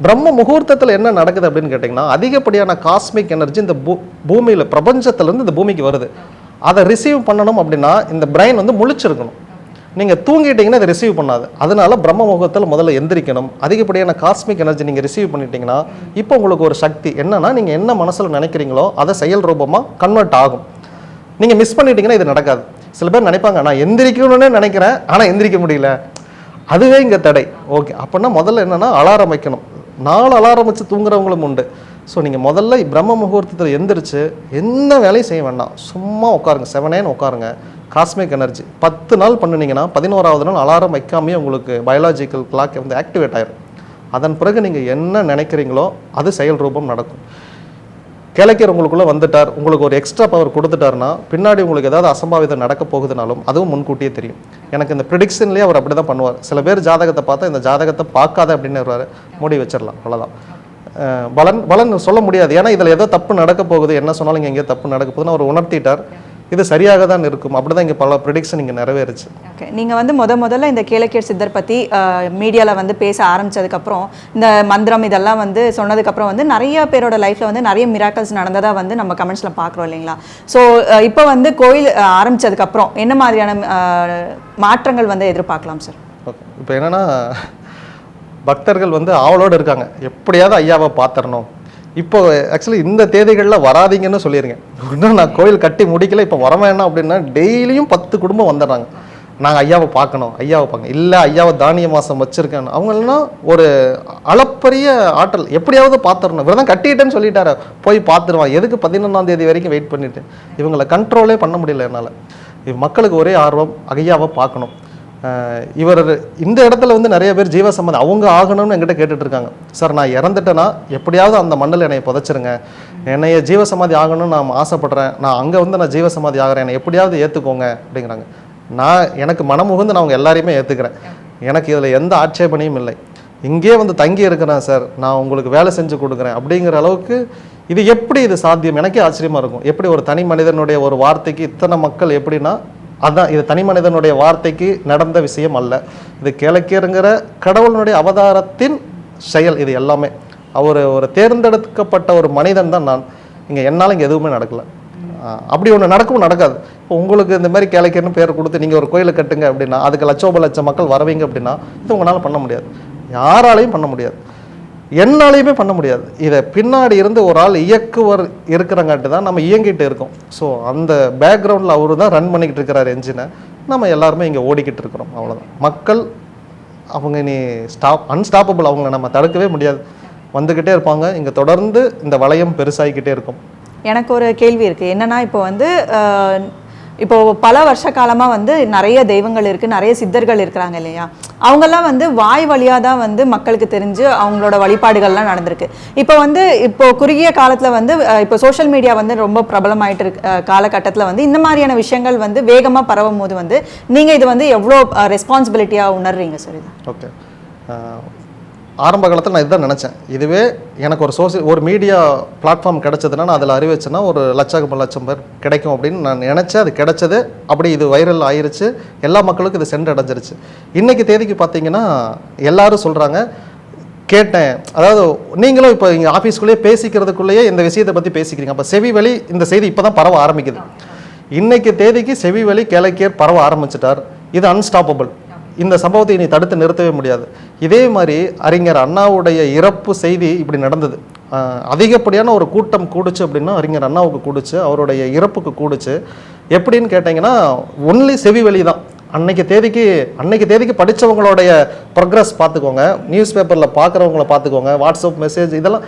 பிரம்ம முகூர்த்தத்தில் என்ன நடக்குது அப்படின்னு கேட்டிங்கன்னா அதிகப்படியான காஸ்மிக் எனர்ஜி இந்த பூ பூமியில் பிரபஞ்சத்துலேருந்து இந்த பூமிக்கு வருது. அதை ரிசீவ் பண்ணணும் அப்படின்னா இந்த பிரெயின் வந்து முழிச்சிருக்கணும். நீங்கள் தூங்கிட்டீங்கன்னா அதை ரிசீவ் பண்ணாது. அதனால பிரம்ம முகத்தில் முதல்ல எந்திரிக்கணும். அதிகப்படியான காஸ்மிக் எனர்ஜி நீங்கள் ரிசீவ் பண்ணிட்டீங்கன்னா இப்போ உங்களுக்கு ஒரு சக்தி. என்னன்னா நீங்கள் என்ன மனசில் நினைக்கிறீங்களோ அதை செயல் ரூபமாக கன்வெர்ட் ஆகும். நீங்கள் மிஸ் பண்ணிட்டீங்கன்னா இது நடக்காது. சில பேர் நினைப்பாங்க நான் எந்திரிக்கணும்னு நினைக்கிறேன் ஆனால் எந்திரிக்க முடியல. அதுவே இங்கே தடை. ஓகே அப்படின்னா முதல்ல என்னென்னா அலாரம் வைக்கணும். நாலு அலாரம் வச்சு தூங்குறவங்களும் உண்டு. ஸோ நீங்கள் முதல்ல பிரம்ம முகூர்த்தத்தில் எந்திரிச்சு என்ன வேலையும் செய்ய வேண்டாம். சும்மா உட்காருங்க. செவனேன்னு உட்காருங்க. காஸ்மிக் எனர்ஜி பத்து நாள் பண்ணினீங்கன்னா பதினோராவது நாள் அலாரம் வைக்காமே உங்களுக்கு பயாலஜிக்கல் கிளாக் வந்து ஆக்டிவேட் ஆயிரும். அதன் பிறகு நீங்கள் என்ன நினைக்கிறீங்களோ அது செயல் ரூபம் நடக்கும். கிழக்கர் உங்களுக்குள்ளே வந்துட்டார். உங்களுக்கு ஒரு எக்ஸ்ட்ரா பவர் கொடுத்துட்டாருன்னா பின்னாடி உங்களுக்கு ஏதாவது அசம்பாவிதம் நடக்க போகுதுனாலும் அதுவும் முன்கூட்டியே தெரியும். எனக்கு இந்த ப்ரிடிக்ஷன்லேயே அவர் அப்படி தான் பண்ணுவார். சில பேர் ஜாதகத்தை பார்த்தா இந்த ஜாதகத்தை பார்க்காத அப்படின்னு வருவார் மூடி வச்சிடலாம். அவ்வளோதான் பலன் பலன் சொல்ல முடியாது. ஏன்னா இதில் ஏதோ தப்பு நடக்க போகுது. என்ன சொன்னாலும் இங்கே எங்கேயோ தப்பு நடக்க போகுதுன்னு அவர் உணர்த்திட்டார். இது சரியாக தான் இருக்கும். அப்படி தான் இங்கே பல ப்ரிடிக்ஷன் இங்கே நிறைவேறுச்சு. ஓகே நீங்கள் வந்து முத முதல்ல இந்த கேளக்கேர் சித்தர் பற்றி மீடியாவில் வந்து பேச ஆரம்பிச்சதுக்கப்புறம் இந்த மந்திரம் இதெல்லாம் வந்து சொன்னதுக்கப்புறம் வந்து நிறைய பேரோட லைஃப்பில் வந்து நிறைய மிராக்கல்ஸ் நடந்ததாக வந்து நம்ம கமெண்ட்ஸில் பார்க்குறோம் இல்லைங்களா? ஸோ இப்போ வந்து கோயில் அஹ், ஆரம்பிச்சதுக்கப்புறம் என்ன மாதிரியான மாற்றங்கள் வந்து எதிர்பார்க்கலாம் சார் ஓகே இப்போ என்னன்னா பக்தர்கள் வந்து ஆவலோடு இருக்காங்க. எப்படியாவது ஐயாவை பார்த்துடணும் இப்போ ஆக்சுவலி இந்த தேதிகளில் வராதீங்கன்னு சொல்லிடுங்க இன்னும் நான் கோயில் கட்டி முடிக்கல இப்போ வர வேணாம் அப்படின்னா டெய்லியும் பத்து குடும்பம் வந்துடுறாங்க. நாங்கள் ஐயாவை பார்க்கணும் ஐயாவை பார்க்கணும். இல்லை ஐயாவை தானிய மாதம் வச்சுருக்கேன் அவங்கெல்லாம் ஒரு அளப்பரிய ஆற்றல். எப்படியாவது பார்த்துடணும் இவர் தான் கட்டிட்டேன்னு சொல்லிட்டாரு. போய் பார்த்துருவான் எதுக்கு பதினொன்றாம் தேதி வரைக்கும் வெயிட் பண்ணிட்டு? இவங்களை கண்ட்ரோலே பண்ண முடியல என்னால். மக்களுக்கு ஒரே ஆர்வம் ஐயாவை பார்க்கணும். இவர் இந்த இடத்துல வந்து நிறைய பேர் ஜீவ ஜீவசம்மதி அவங்க ஆகணும்னு என்கிட்ட கேட்டுட்டு இருக்காங்க சார் நான் இறந்துட்டேன்னா எப்படியாவது அந்த மண்ணில் என்னை புதைச்சிருங்க. என்னைய ஜீவசமாதி ஆகணும்னு நான் ஆசைப்படுறேன். நான் அங்கே வந்து நான் ஜீவசமாதி ஆகிறேன். என்னை எப்படியாவது ஏற்றுக்கோங்க அப்படிங்கிறாங்க. நான் எனக்கு மனமுகுந்து நான் அவங்க எல்லாரையுமே ஏற்றுக்கிறேன் எனக்கு இதில் எந்த ஆட்சேபனையும் இல்லை. இங்கேயே வந்து தங்கி இருக்கிறேன் சார். நான் உங்களுக்கு வேலை செஞ்சு கொடுக்குறேன். அப்படிங்கிற அளவுக்கு இது எப்படி இது சாத்தியம்? எனக்கே ஆச்சரியமா இருக்கும். எப்படி ஒரு தனி மனிதனுடைய ஒரு வார்த்தைக்கு இத்தனை மக்கள் எப்படின்னா அதான் இது தனி மனிதனுடைய வார்த்தைக்கு நடந்த விஷயம் அல்ல. இது கிழக்கியருங்கிற கடவுளுடைய அவதாரத்தின் செயல் இது எல்லாமே. அவர் ஒரு தேர்ந்தெடுக்கப்பட்ட ஒரு மனிதன் தான் நான். இங்கே என்னால் இங்கே எதுவுமே நடக்கலை. அப்படி ஒன்று நடக்கவும் நடக்காது. இப்போ உங்களுக்கு இந்த மாதிரி கிழக்கியர்னு பேர் கொடுத்து நீங்கள் ஒரு கோயிலை கட்டுங்க அப்படின்னா அதுக்கு லட்சோப லட்சம் மக்கள் வரவீங்க அப்படின்னா இது உங்களால் பண்ண முடியாது. யாராலையும் பண்ண முடியாது. என்னாலையுமே பண்ண முடியாது. இதை பின்னாடி இருந்து ஒரு ஆள் இயக்குவர் இருக்கிறங்காட்டி தான் நம்ம இயங்கிட்டு இருக்கோம். ஸோ அந்த பேக்ரவுண்டில் அவரு தான் ரன் பண்ணிக்கிட்டு இருக்கிறார் என்ஜினை நம்ம எல்லாருமே இங்கே ஓடிக்கிட்டு இருக்கிறோம். அவ்வளோதான் மக்கள் அவங்க இனி ஸ்டாப் அன்ஸ்டாப்பபிள் அவங்கள நம்ம தடுக்கவே முடியாது. வந்துக்கிட்டே இருப்பாங்க. இங்கே தொடர்ந்து இந்த வளையம் பெருசாகிக்கிட்டே இருக்கும். எனக்கு ஒரு கேள்வி இருக்குது என்னென்னா இப்போ வந்து இப்போது இப்போ பல வருஷ காலமா வந்து நிறைய தெய்வங்கள் இருக்கு நிறைய சித்தர்கள் இருக்கிறாங்க இல்லையா? அவங்கெல்லாம் வந்து வாய் வழியா தான் வந்து மக்களுக்கு தெரிஞ்சு அவங்களோட வழிபாடுகள்லாம் நடந்திருக்கு. இப்போ வந்து இப்போ குறுகிய காலத்துல வந்து இப்போ சோஷியல் மீடியா வந்து ரொம்ப பிரபலமாயிட்டு இருக்க காலகட்டத்தில் வந்து இந்த மாதிரியான விஷயங்கள் வந்து வேகமா பரவும் போது வந்து நீங்க இது வந்து எவ்வளோ ரெஸ்பான்சிபிலிட்டியா உணர்றீங்க சார்? இது ஓகே ஆரம்ப காலத்தில் நான் இதுதான் நினச்சேன். இதுவே எனக்கு ஒரு சோசியல் ஒரு மீடியா பிளாட்ஃபார்ம் கிடச்சதுன்னா நான் அதில் அறிவிச்சேன்னா ஒரு லட்சம் லட்சம் பேர் கிடைக்கும் அப்படின்னு நான் நினச்சேன். அது கிடச்சது. அப்படி இது வைரல் ஆயிருச்சு. எல்லா மக்களுக்கும் இது சென்றடைஞ்சிருச்சு இன்றைக்கி தேதிக்கு பார்த்தீங்கன்னா எல்லாரும் சொல்கிறாங்க கேட்டேன். அதாவது நீங்களும் இப்போ இங்கே ஆஃபீஸ்க்குள்ளேயே பேசிக்கிறதுக்குள்ளேயே இந்த விஷயத்தை பற்றி பேசிக்கிறீங்க. அப்போ செவி வழி இந்த செய்தி இப்போ தான் பரவ ஆரம்பிக்குது. இன்றைக்கு தேதிக்கு செவி வழி கேளக்கியர் பரவ ஆரம்பிச்சிட்டார். இது அன்ஸ்டாப்பபிள் இந்த சம்பவத்தை இனி தடுத்து நிறுத்தவே முடியாது. இதே மாதிரி அறிஞர் அண்ணாவுடைய இறப்பு செய்தி இப்படி நடந்தது. அதிகப்படியான ஒரு கூட்டம் கூடுச்சு அப்படின்னா அறிஞர் அண்ணாவுக்கு கூடுச்சு அவருடைய இறப்புக்கு கூடுச்சு. எப்படின்னு கேட்டிங்கன்னா ஒன்லி செவி வழி தான். அன்னைக்கு தேதிக்கு அன்னைக்கு தேதிக்கு படித்தவங்களுடைய ப்ரோக்ரஸ் பார்த்துக்கோங்க. நியூஸ் பேப்பரில் பார்க்குறவங்கள பார்த்துக்கோங்க. வாட்ஸ்அப் மெசேஜ் இதெல்லாம்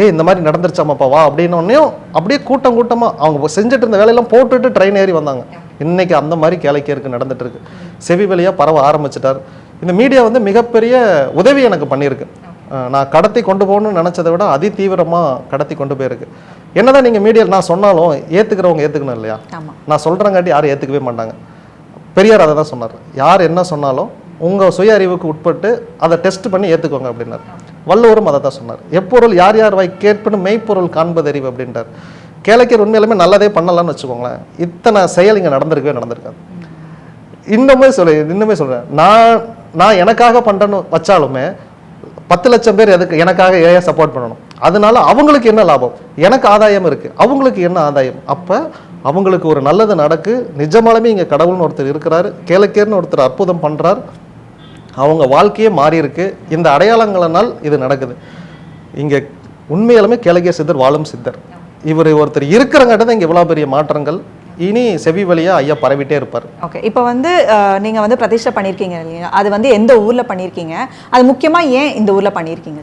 ஏய் இந்த மாதிரி நடந்துருச்சாமாப்பா வா அப்படின்னோடனையும் அப்படியே கூட்டம் கூட்டமாக அவங்க செஞ்சுட்டு இருந்த வேலையெல்லாம் போட்டுட்டு ட்ரெயின் ஏறி வந்தாங்க. இன்னைக்கு அந்த மாதிரி கேளைக்கேருக்கு நடந்துட்டு இருக்கு. செவி வழியாக பரவ ஆரம்பிச்சிட்டார். இந்த மீடியா வந்து மிகப்பெரிய உதவி எனக்கு பண்ணியிருக்கு. நான் கடத்தி கொண்டு போகணும்னு நினச்சதை விட அதி தீவிரமாக கடத்தி கொண்டு போயிருக்கு. என்னதான் நீங்கள் மீடியா நான் சொன்னாலும் ஏற்றுக்கிறவங்க ஏற்றுக்கணும் இல்லையா? நான் சொல்கிறங்காட்டி யாரும் ஏற்றுக்கவே மாட்டாங்க. பெரியார் அதை தான் சொன்னார். யார் என்ன சொன்னாலும் உங்கள் சுய அறிவுக்கு உட்பட்டு அதை டெஸ்ட் பண்ணி ஏற்றுக்கோங்க அப்படின்னார். வள்ளுவரும் அதை தான் சொன்னார். எப்பொருள் யார் யார் வாய் கேட்பனும் மெய்ப்பொருள் காண்பது அறிவு அப்படின்றார். கேளக்கர் உண்மையிலுமே நல்லதே பண்ணலாம்னு வச்சுக்கோங்களேன். இத்தனை செயல் இங்கே நடந்திருக்கவே நடந்திருக்காது. இன்னுமே சொல்லு இன்னுமே சொல்கிறேன் நான் நான் எனக்காக பண்ணுறேன்னு வச்சாலுமே பத்து லட்சம் பேர் எதுக்கு எனக்காக ஏன் சப்போர்ட் பண்ணணும்? அதனால அவங்களுக்கு என்ன லாபம்? எனக்கு ஆதாயம் இருக்குது அவங்களுக்கு என்ன ஆதாயம்? அப்போ அவங்களுக்கு ஒரு நல்லது நடக்கு. நிஜமாலுமே இங்கே கடவுள்னு ஒருத்தர் இருக்கிறார். கேளக்கேர்னு ஒருத்தர் அற்புதம் பண்ணுறார் அவங்க வாழ்க்கையே மாறி இருக்கு. இந்த அடையாளங்களினால் இது நடக்குது. இங்கே உண்மையாலுமே கேளக்கிய சித்தர் வாழும் சித்தர். இவர் ஒருத்தர் இருக்கிறங்காட்டி தான் இங்க இவ்வளவு பெரிய மாற்றங்கள். இனி செவி வழியா ஐயா பரவிட்டே இருப்பார். ஓகே இப்போ வந்து அஹ், நீங்க வந்து பிரதிஷ்டை பண்ணியிருக்கீங்க இல்லையா? அது வந்து எந்த ஊர்ல பண்ணியிருக்கீங்க அது முக்கியமா ஏன் இந்த ஊர்ல பண்ணியிருக்கீங்க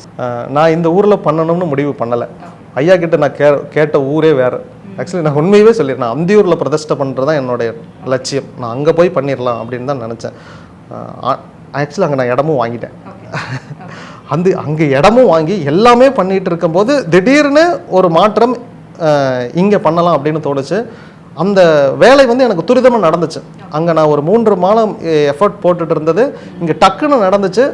நான் இந்த ஊரில் பண்ணணும்னு முடிவு பண்ணலை. ஐயா கிட்ட நான் கே கேட்ட ஊரே வேறு. ஆக்சுவலி நான் உண்மையவே சொல்லிடுறேன். நான் அந்தியூரில் பிரதிஷ்டை பண்ணுறது தான் என்னுடைய லட்சியம். நான் அங்கே போய் பண்ணிடலாம் அப்படின்னு தான் நினச்சேன். ஆக்சுவலி அங்கே நான் இடமும் வாங்கிட்டேன். அந்த அங்கே இடமும் வாங்கி எல்லாமே பண்ணிட்டு இருக்கும்போது திடீர்னு ஒரு மாற்றம் இங்கே பண்ணலாம் அப்படின்னு தோணுச்சு. அந்த வேலை வந்து எனக்கு துரிதமாக நடந்துச்சு. அங்கே நான் ஒரு மூன்று மாதம் எஃபர்ட் போட்டுட்டு இருந்தது. இங்கே டக்குன்னு நடந்துச்சு.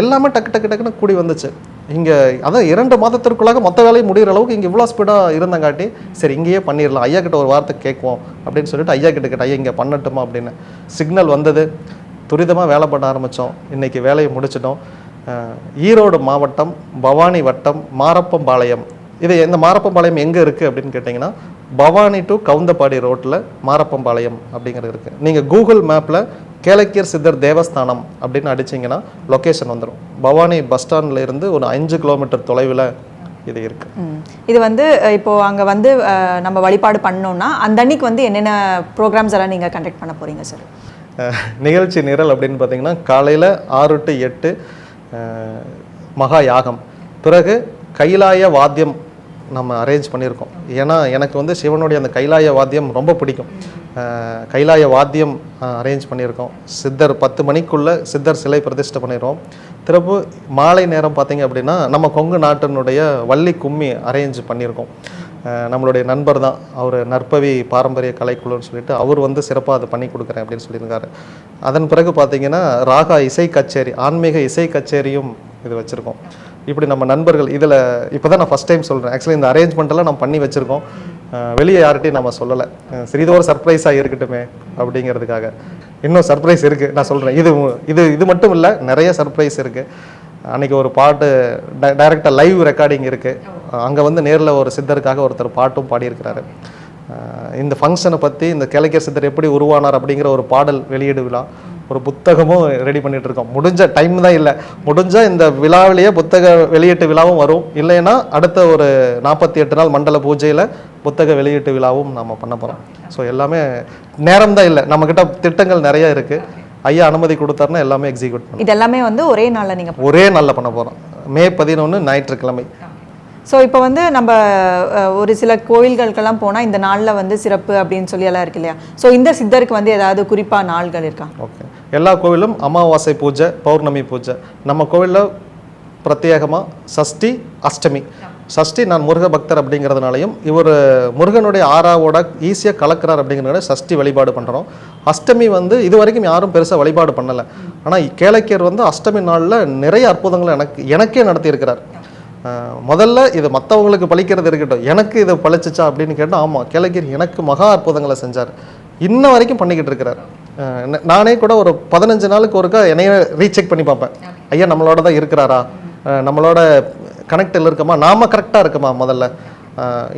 எல்லாமே டக்கு டக்கு டக்குன்னு கூடி வந்துச்சு. இங்கே அதான் இரண்டு மாதத்திற்குள்ளாக மொத்த வேலையும் முடிகிற அளவுக்கு இங்கே இவ்வளோ ஸ்பீடாக இருந்தங்காட்டி சரி இங்கேயே பண்ணிடலாம். ஐயா கிட்ட ஒரு வார்த்தை கேட்குவோம் அப்படின்னு சொல்லிட்டு ஐயா கிட்ட கிட்ட ஐயா இங்கே பண்ணட்டுமா? அப்படின்னு. சிக்னல் வந்தது. துரிதமாக வேலை பண்ண ஆரம்பித்தோம் இன்றைக்கி வேலையை முடிச்சிட்டோம். ஈரோடு மாவட்டம் பவானி வட்டம் மாரப்பம்பாளையம். இது இந்த மாரப்பம்பாளையம் எங்கே இருக்குது அப்படின்னு கேட்டிங்கன்னா பவானி டு கவுந்தப்பாடி ரோட்டில் மாரப்பம்பாளையம் அப்படிங்கிறது இருக்குது நீங்கள் கூகுள் மேப்பில் கேளக்கியர் சித்தர் தேவஸ்தானம் அப்படின்னு அடிச்சீங்கன்னா லொக்கேஷன் வந்துடும் பவானி பஸ் ஸ்டாண்ட்ல இருந்து ஒரு அஞ்சு கிலோமீட்டர் தொலைவில் இது இருக்குது ம். இது வந்து இப்போ அங்க வந்து நம்ம வழிபாடு பண்ணோம்னா அந்த அன்னைக்கு வந்து என்னென்ன ப்ரோக்ராம்ஸ் எல்லாம் நீங்க கண்டக்ட் பண்ண போறீங்க சார் நிகழ்ச்சி நிரல் அப்படின்னு பார்த்தீங்கன்னா காலையில் ஆறு டு எட்டு மகா யாகம். பிறகு கைலாய வாத்தியம் நம்ம அரேஞ்ச் பண்ணியிருக்கோம். ஏன்னா எனக்கு வந்து சிவனுடைய அந்த கைலாய வாத்தியம் ரொம்ப பிடிக்கும். கைலாய வாத்தியம் அரேஞ்ச் பண்ணியிருக்கோம். சித்தர் பத்து மணிக்குள்ளே சித்தர் சிலை பிரதிஷ்டை பண்ணிடுறோம். திரும்ப மாலை நேரம் பார்த்தீங்க அப்படின்னா நம்ம கொங்கு நாட்டினுடைய வள்ளி கும்மி அரேஞ்ச் பண்ணியிருக்கோம். நம்மளுடைய நண்பர் தான். அவர் நற்பவி பாரம்பரிய கலைக்குழுன்னு சொல்லிட்டு அவர் வந்து சிறப்பாக அதை பண்ணி கொடுக்குறேன் அப்படின்னு சொல்லியிருக்காரு. அதன் பிறகு பார்த்தீங்கன்னா ராகா இசை கச்சேரி ஆன்மீக இசை கச்சேரியும் இது வச்சுருக்கோம். இப்படி நம்ம நண்பர்கள் இதில் இப்போ தான் நான் ஃபஸ்ட் டைம் சொல்கிறேன் ஆக்சுவலி இந்த அரேஞ்ச்மெண்ட்டெல்லாம் நம்ம பண்ணி வச்சுருக்கோம். வெளியே யார்கிட்டையும் நம்ம சொல்லலை. சரி சர்ப்ரைஸாக இருக்கட்டுமே அப்படிங்கிறதுக்காக. இன்னும் சர்ப்ரைஸ் இருக்குது நான் சொல்கிறேன் இது இது இது மட்டும் இல்லை நிறைய சர்ப்ரைஸ் இருக்குது அன்னைக்கு ஒரு பாட்டு டைரெக்டாக லைவ் ரெக்கார்டிங் இருக்குது அங்கே வந்து நேரில் ஒரு சித்தருக்காக ஒருத்தர் பாட்டும் பாடியிருக்கிறாரு. இந்த ஃபங்க்ஷனை பற்றி இந்த கிழக்கிய சித்தர் எப்படி உருவானார் அப்படிங்கிற ஒரு பாடல் வெளியீடு விழா. ஒரு புத்தகமும் ரெடி பண்ணிட்டு இருக்கோம் முடிஞ்ச டைம் தான் இல்லை. முடிஞ்ச இந்த விழாவிலேயே புத்தக வெளியீட்டு விழாவும் வரும். இல்லைன்னா அடுத்த ஒரு நாற்பத்தி எட்டு நாள் மண்டல பூஜையில் புத்தக வெளியீட்டு விழாவும் நம்ம பண்ண போகிறோம் ஸோ எல்லாமே நேரம் தான் இல்லை. நம்மக்கிட்ட திட்டங்கள் நிறைய இருக்குது ஐயா அனுமதி கொடுத்தாருன்னா எல்லாமே எக்ஸிக்யூட் பண்ணணும் இது எல்லாமே வந்து ஒரே நாள்ல நீங்க ஒரே நாளில் பண்ண போகிறோம் மே பதினொன்று ஞாயிற்றுக்கிழமை. ஸோ இப்போ வந்து நம்ம ஒரு சில கோயில்களுக்கெல்லாம் போனால் இந்த நாளில் வந்து சிறப்பு அப்படின்னு சொல்லி எல்லாம் இருக்கு இல்லையா? ஸோ இந்த சித்தருக்கு வந்து ஏதாவது குறிப்பாக நாள்கள் இருக்கா? ஓகே. எல்லா கோவிலும் அமாவாசை பூஜை பௌர்ணமி பூஜை. நம்ம கோவிலில் பிரத்யேகமாக சஷ்டி அஷ்டமி. சஷ்டி நான் முருக பக்தர் அப்படிங்கிறதுனாலையும் இவர் முருகனுடைய ஆறாவோட ஈஸியாக கலக்கிறார் அப்படிங்கிறத சஷ்டி வழிபாடு பண்ணுறோம் அஷ்டமி வந்து இது வரைக்கும் யாரும் பெருசாக வழிபாடு பண்ணலை. ஆனால் கேளக்கியர் வந்து அஷ்டமி நாளில் நிறைய அற்புதங்களை எனக்கு எனக்கே நடத்தியிருக்கிறார். முதல்ல இது மற்றவங்களுக்கு பழிக்கிறது இருக்கட்டும். எனக்கு இது பழிச்சிச்சா அப்படின்னு கேட்டால் ஆமாம் கிழக்கியர் எனக்கு மகா அற்புதங்களை செஞ்சார். இன்ன வரைக்கும் பண்ணிக்கிட்டு இருக்கிறார். நானே கூட ஒரு பதினஞ்சு நாளுக்கு ஒருக்கா என்னைய ரீசெக் பண்ணி பார்ப்பேன். ஐயா நம்மளோட தான் இருக்கிறாரா? நம்மளோட கனெக்டில் இருக்கமா? நாம கரெக்டாக இருக்கமா முதல்ல?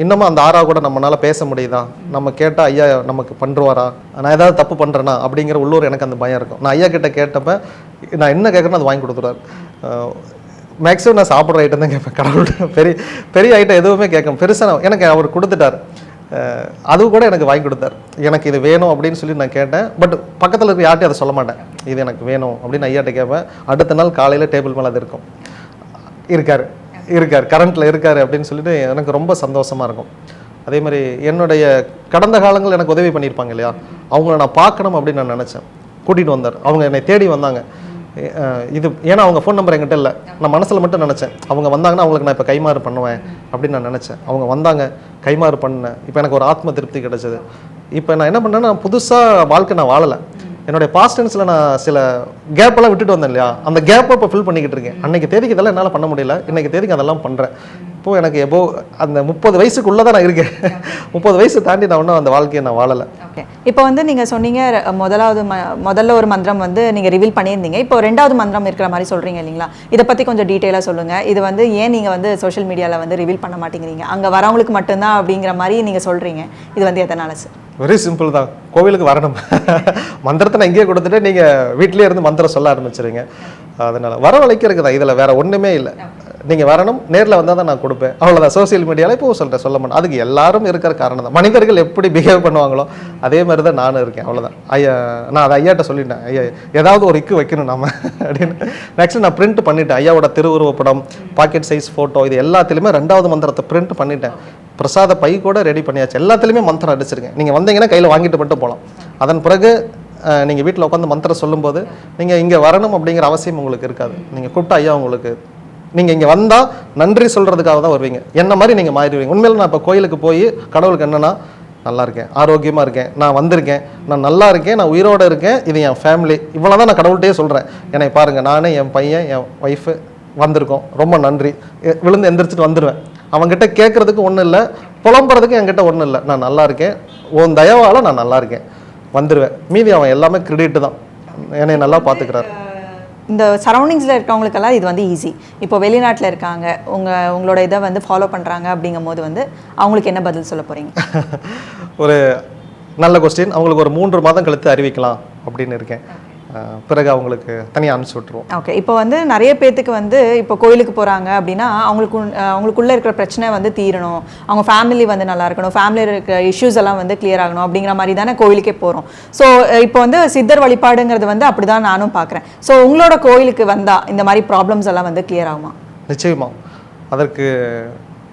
இன்னமும் அந்த ஆறா கூட நம்மளால பேச முடியுதா? நம்ம கேட்டால் ஐயா நமக்கு பண்ணுவாரா நான் ஏதாவது தப்பு பண்ணுறேனா அப்படிங்கிற உள்ளூர் எனக்கு அந்த பயம் இருக்கும். நான் ஐயா கிட்ட கேட்டப்ப நான் என்ன கேட்குறேனோ அது வாங்கி கொடுத்துருவாரு. அஹ் மேக்ஸிமம் நான் சாப்பிட்ற ஐட்டம் தான் கேட்பேன். கடவுள்கிட்ட பெரிய பெரிய ஐட்டம் எதுவுமே கேட்கும் பெருசாக எனக்கு அவர் கொடுத்துட்டார். அது கூட எனக்கு வாங்கி கொடுத்தார். எனக்கு இது வேணும் அப்படின்னு சொல்லி நான் கேட்டேன். பட் பக்கத்தில் இருக்க யார்ட்டையும் அதை சொல்ல மாட்டேன். இது எனக்கு வேணும் அப்படின்னு ஐயாட்ட கேட்பேன். அடுத்த நாள் காலையில் டேபிள் மேலே அது இருக்கும். இருக்கார். இருக்கார். கரண்ட்டில் இருக்கார் அப்படின்னு சொல்லிட்டு எனக்கு ரொம்ப சந்தோஷமாக இருக்கும். அதே மாதிரி என்னுடைய கடந்த காலங்கள் எனக்கு உதவி பண்ணியிருப்பாங்க இல்லையா? அவங்கள நான் பார்க்கணும் அப்படின்னு நான் நினச்சேன். கூட்டிகிட்டு வந்தார். அவங்க என்னை தேடி வந்தாங்க. இது ஏன்னா அவங்க ஃபோன் நம்பர் என்கிட்ட இல்லை. நான் மனசில் மட்டும் நினச்சேன். அவங்க வந்தாங்கன்னா அவங்களுக்கு நான் இப்போ கைமாறு பண்ணுவேன் அப்படின்னு நான் நினச்சேன். அவங்க வந்தாங்க கைமாறு பண்ணேன் இப்போ எனக்கு ஒரு ஆத்ம திருப்தி கிடைச்சது. இப்போ நான் என்ன பண்ணேன்னா புதுசாக வாழ்க்கை நான் வாழலை. என்னுடைய பாஸ்ட் டென்ஸில் நான் சில கேப்பெல்லாம் விட்டுட்டு வந்தேன் இல்லையா? அந்த கேப்பை இப்போ ஃபில் பண்ணிக்கிட்டு இருக்கேன். அன்னைக்கு தேதிக்கு இதெல்லாம் என்னால் பண்ண முடியல. இன்னைக்கு தேதிக்கு அதெல்லாம் பண்ணுறேன் இப்போ எனக்கு எபோ அந்த முப்பது வயசுக்குள்ளே தான் நான் இருக்கேன். முப்பது வயசு தாண்டி நான் இன்னும் அந்த வாழ்க்கையை நான் வாழலை. ஓகே இப்போ வந்து நீங்க சொன்னீங்க முதலாவது ம- முதல்ல ஒரு மந்திரம் வந்து நீங்க ரிவீல் பண்ணியிருந்தீங்க. இப்போ ரெண்டாவது மந்திரம் இருக்கிற மாதிரி சொல்றீங்க இல்லைங்களா? இதை பத்தி கொஞ்சம் டீட்டெயிலாக சொல்லுங்க. இது வந்து ஏன் நீங்க வந்து சோஷியல் மீடியால வந்து ரிவீல் பண்ண மாட்டேங்கிறீங்க? அங்க வரவங்களுக்கு மட்டும்தான் அப்படிங்கிற மாதிரி நீங்க சொல்றீங்க. இது வந்து எதனால சார் வெரி சிம்பிள் தான். கோவிலுக்கு வரணும். மந்திரத்தை நான் இங்கேயே கொடுத்துட்டு நீங்கள் வீட்டிலேயே இருந்து மந்திரம் சொல்ல ஆரம்பிச்சிருங்க. அதனால் வரவழைக்கிறதுக்கு தான். இதில் வேற ஒன்றுமே இல்லை. நீங்கள் வரணும் நேரில் வந்தால் தான் நான் கொடுப்பேன். அவ்வளோதான் சோஷியல் மீடியாவில் இப்போ சொல்கிறேன் சொல்ல மாட்டேன். அதுக்கு எல்லாரும் இருக்கிற காரணம் தான். மனிதர்கள் எப்படி பிஹேவ் பண்ணுவாங்களோ அதே மாதிரி தான் நானும் இருக்கேன். அவ்வளோதான் ஐயா நான் அதை ஐயாட்ட சொல்லிட்டேன். ஐயா ஏதாவது ஒரு இக்கு வைக்கணும் நாம. அப்படின்னு. நெக்ஸ்ட் நான் பிரிண்ட் பண்ணிட்டேன். ஐயாவோட திருவுருவப்படம் பாக்கெட் சைஸ் ஃபோட்டோ இது எல்லாத்துலேயுமே ரெண்டாவது மந்திரத்தை பிரிண்ட் பண்ணிட்டேன். பிரசாத பை கூட ரெடி பண்ணியாச்சு. எல்லாத்துலேயுமே மந்திரம் அடிச்சிருக்கேன். நீங்கள் வந்தீங்கன்னா கையில் வாங்கிட்டு மட்டும் போகலாம் அதன் பிறகு நீங்கள் வீட்டில் உட்காந்து மந்திரம் சொல்லும்போது நீங்கள் இங்கே வரணும் அப்படிங்கிற அவசியம் உங்களுக்கு இருக்காது. நீங்கள் கூப்பிட்டா ஐயா உங்களுக்கு நீங்கள் இங்கே வந்தால் நன்றி சொல்கிறதுக்காக தான் வருவீங்க. என்ன மாதிரி நீங்கள் மாறிடுவீங்க? உண்மையில நான் இப்போ கோயிலுக்கு போய் கடவுளுக்கு என்னன்னா நல்லா இருக்கேன் ஆரோக்கியமாக இருக்கேன் நான் வந்திருக்கேன் நான் நல்லா இருக்கேன் நான் உயிரோடு இருக்கேன் இது என் ஃபேமிலி இவ்வளோ தான் நான் கடவுள்கிட்டயே சொல்கிறேன் என்னை பாருங்கள் நானே என் பையன் என் ஒய்ஃபு வந்திருக்கோம். ரொம்ப நன்றி. விழுந்து எந்திரிச்சிட்டு வந்துடுவேன் அவங்ககிட்ட கேட்குறதுக்கு ஒன்றும் இல்லை புலம்புறதுக்கு என்கிட்ட ஒன்றும் இல்லை. நான் நல்லா இருக்கேன். உன் தயவால் நான் நல்லா இருக்கேன். வந்துடுவேன் மீதி அவன் எல்லாமே கிரெடிட் தான். என்னை நல்லா பார்த்துக்கிறார் இந்த சரௌண்டிங்ஸில் இருக்கவங்களுக்கெல்லாம் இது வந்து ஈஸி இப்போ வெளிநாட்டில் இருக்காங்க உங்கள் உங்களோட இதை வந்து ஃபாலோ பண்ணுறாங்க அப்படிங்கும் போது வந்து அவங்களுக்கு என்ன பதில் சொல்ல போகிறீங்க ஒரு நல்ல கொஸ்டின் அவங்களுக்கு ஒரு மூன்று மாதம் கழித்து அறிவிக்கலாம் அப்படின்னு இருக்கேன். பிறகு அவங்களுக்கு தனியாக அனுப்பிச்சி விட்ருவோம் ஓகே இப்போ வந்து நிறைய பேத்துக்கு வந்து இப்போ கோயிலுக்கு போகிறாங்க அப்படின்னா அவங்களுக்கு அவங்களுக்குள்ள இருக்கிற பிரச்சனை வந்து தீரணும். அவங்க ஃபேமிலி வந்து நல்லா இருக்கணும். ஃபேமிலியில் இருக்கிற இஷ்யூஸ் எல்லாம் வந்து கிளியர் ஆகணும் அப்படிங்கிற மாதிரி தானே கோயிலுக்கே போகிறோம் ஸோ இப்போ வந்து சித்தர் வழிபாடுங்கிறது வந்து அப்படி தான் நானும் பார்க்குறேன். ஸோ உங்களோட கோயிலுக்கு வந்தால் இந்த மாதிரி ப்ராப்ளம்ஸ் எல்லாம் வந்து கிளியர் ஆகுமா? நிச்சயமா. அதற்கு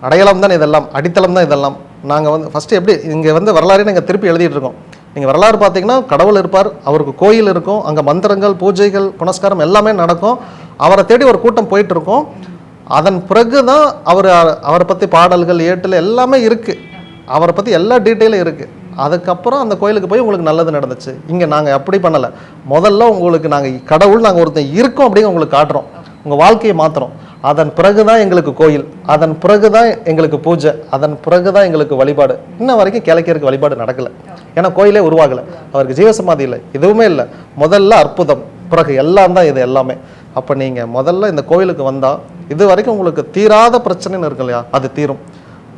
அடையாளம் தான் இதெல்லாம் அடித்தளம் தான் இதெல்லாம். நாங்கள் வந்து ஃபஸ்ட்டு எப்படி இங்கே வந்து வரலாறே நாங்கள் திருப்பி எழுதிட்டு இருக்கோம். நீங்கள் வரலாறு பார்த்தீங்கன்னா கடவுள் இருப்பார் அவருக்கு கோயில் இருக்கும் அங்கே மந்திரங்கள் பூஜைகள் புனஸ்காரம் எல்லாமே நடக்கும். அவரை தேடி ஒரு கூட்டம் போயிட்டு இருக்கும் அதன் பிறகு தான் அவர் அவரை பற்றி பாடல்கள் ஏட்டில் எல்லாமே இருக்குது அவரை பற்றி எல்லா டீட்டெயிலும் இருக்குது அதுக்கப்புறம் அந்த கோயிலுக்கு போய் உங்களுக்கு நல்லது நடந்துச்சு. இங்கே நாங்கள் அப்படி பண்ணலை. முதல்ல உங்களுக்கு நாங்கள் கடவுள் நாங்கள் ஒருத்தன் இருக்கோம் அப்படின்னு உங்களுக்கு காட்டுறோம். உங்கள் வாழ்க்கையை மாற்றுறோம் அதன் பிறகு தான் எங்களுக்கு கோயில் அதன் பிறகு தான் எங்களுக்கு பூஜை அதன் பிறகு தான் எங்களுக்கு வழிபாடு. இன்ன வரைக்கும் கிழக்கியருக்கு வழிபாடு நடக்கலை. ஏன்னா கோயிலே உருவாகலை. அவருக்கு ஜீவசமாதி இல்லை. எதுவுமே இல்லை. முதல்ல அற்புதம். பிறகு எல்லாம் தான் இது எல்லாமே. அப்போ நீங்கள் முதல்ல இந்த கோயிலுக்கு வந்தால் இது வரைக்கும் உங்களுக்கு தீராத பிரச்சனைன்னு இருக்கு இல்லையா? அது தீரும்.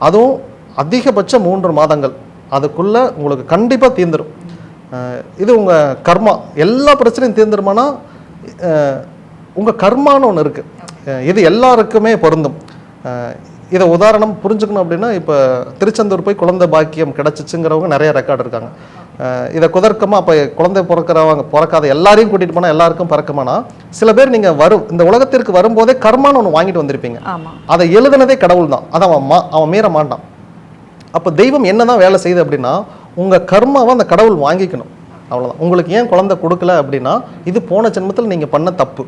அதுவும் அதிகபட்சம் மூன்று மாதங்கள். அதுக்குள்ளே உங்களுக்கு கண்டிப்பாக தீர்ந்துடும் இது உங்கள் கர்மா. எல்லா பிரச்சனையும் தீர்ந்துருமானா உங்கள் கர்மான்னு ஒன்று இருக்குது இது எல்லாருக்குமே பொருந்தும். இதை உதாரணம் புரிஞ்சுக்கணும் அப்படின்னா இப்போ திருச்செந்தூர் போய் குழந்தை பாக்கியம் கிடச்சிச்சுங்கிறவங்க நிறைய ரெக்கார்டு இருக்காங்க. இதை குதர்க்கமாக அப்போ குழந்தை பிறக்கிறவங்க பிறக்காத எல்லாரையும் கூட்டிகிட்டு போனால் எல்லாருக்கும் பிறக்குமானா? சில பேர் நீங்கள் வரும் இந்த உலகத்திற்கு வரும்போதே கர்மான்னு ஒன்று வாங்கிட்டு வந்திருப்பீங்க. அதை எழுதுனதே கடவுள் தான். அதை அவன் மா அவன் மீற மாட்டான். அப்போ தெய்வம் என்னதான் வேலை செய்யுது அப்படின்னா உங்கள் கர்மாவை அந்த கடவுள் வாங்கிக்கணும். அவ்வளோதான் உங்களுக்கு ஏன் குழந்தை கொடுக்கல அப்படின்னா இது போன ஜென்மத்தில் நீங்கள் பண்ண தப்பு.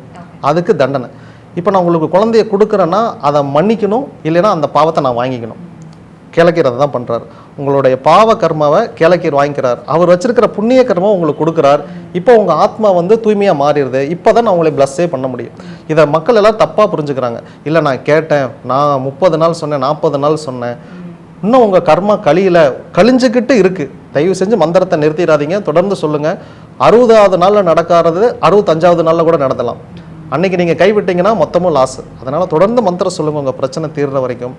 அதுக்கு தண்டனை. இப்போ நான் உங்களுக்கு குழந்தைய கொடுக்குறேன்னா அதை மன்னிக்கணும் இல்லைன்னா அந்த பாவத்தை நான் வாங்கிக்கணும். கிழக்கீர் அதை தான் பண்ணுறாரு உங்களுடைய பாவ கர்மாவை கிழக்கீர் வாங்கிக்கிறார். அவர் வச்சிருக்கிற புண்ணிய கர்மாவை உங்களுக்கு கொடுக்குறார். இப்போ உங்கள் ஆத்மா வந்து தூய்மையாக மாறிடுது. இப்போ தான் நான் உங்களை ப்ளஸ்ஸே பண்ண முடியும். இதை மக்கள் எல்லாம் தப்பாக புரிஞ்சுக்கிறாங்க. இல்லை நான் கேட்டேன். நான் முப்பது நாள் சொன்னேன் நாற்பது நாள் சொன்னேன். இன்னும் உங்கள் கர்மா கழியில கழிஞ்சுக்கிட்டு இருக்குது தயவு செஞ்சு மந்திரத்தை நிறுத்திடாதீங்க. தொடர்ந்து சொல்லுங்கள் அறுபதாவது நாளில் நடக்காதது அறுபத்தஞ்சாவது நாளில் கூட நடத்தலாம். அன்னைக்கு நீங்கள் கைவிட்டீங்கன்னா மொத்தமும் லாஸ் அதனால தொடர்ந்து மந்திரம் சொல்லுங்க உங்கள் பிரச்சனை தீர்ற வரைக்கும்.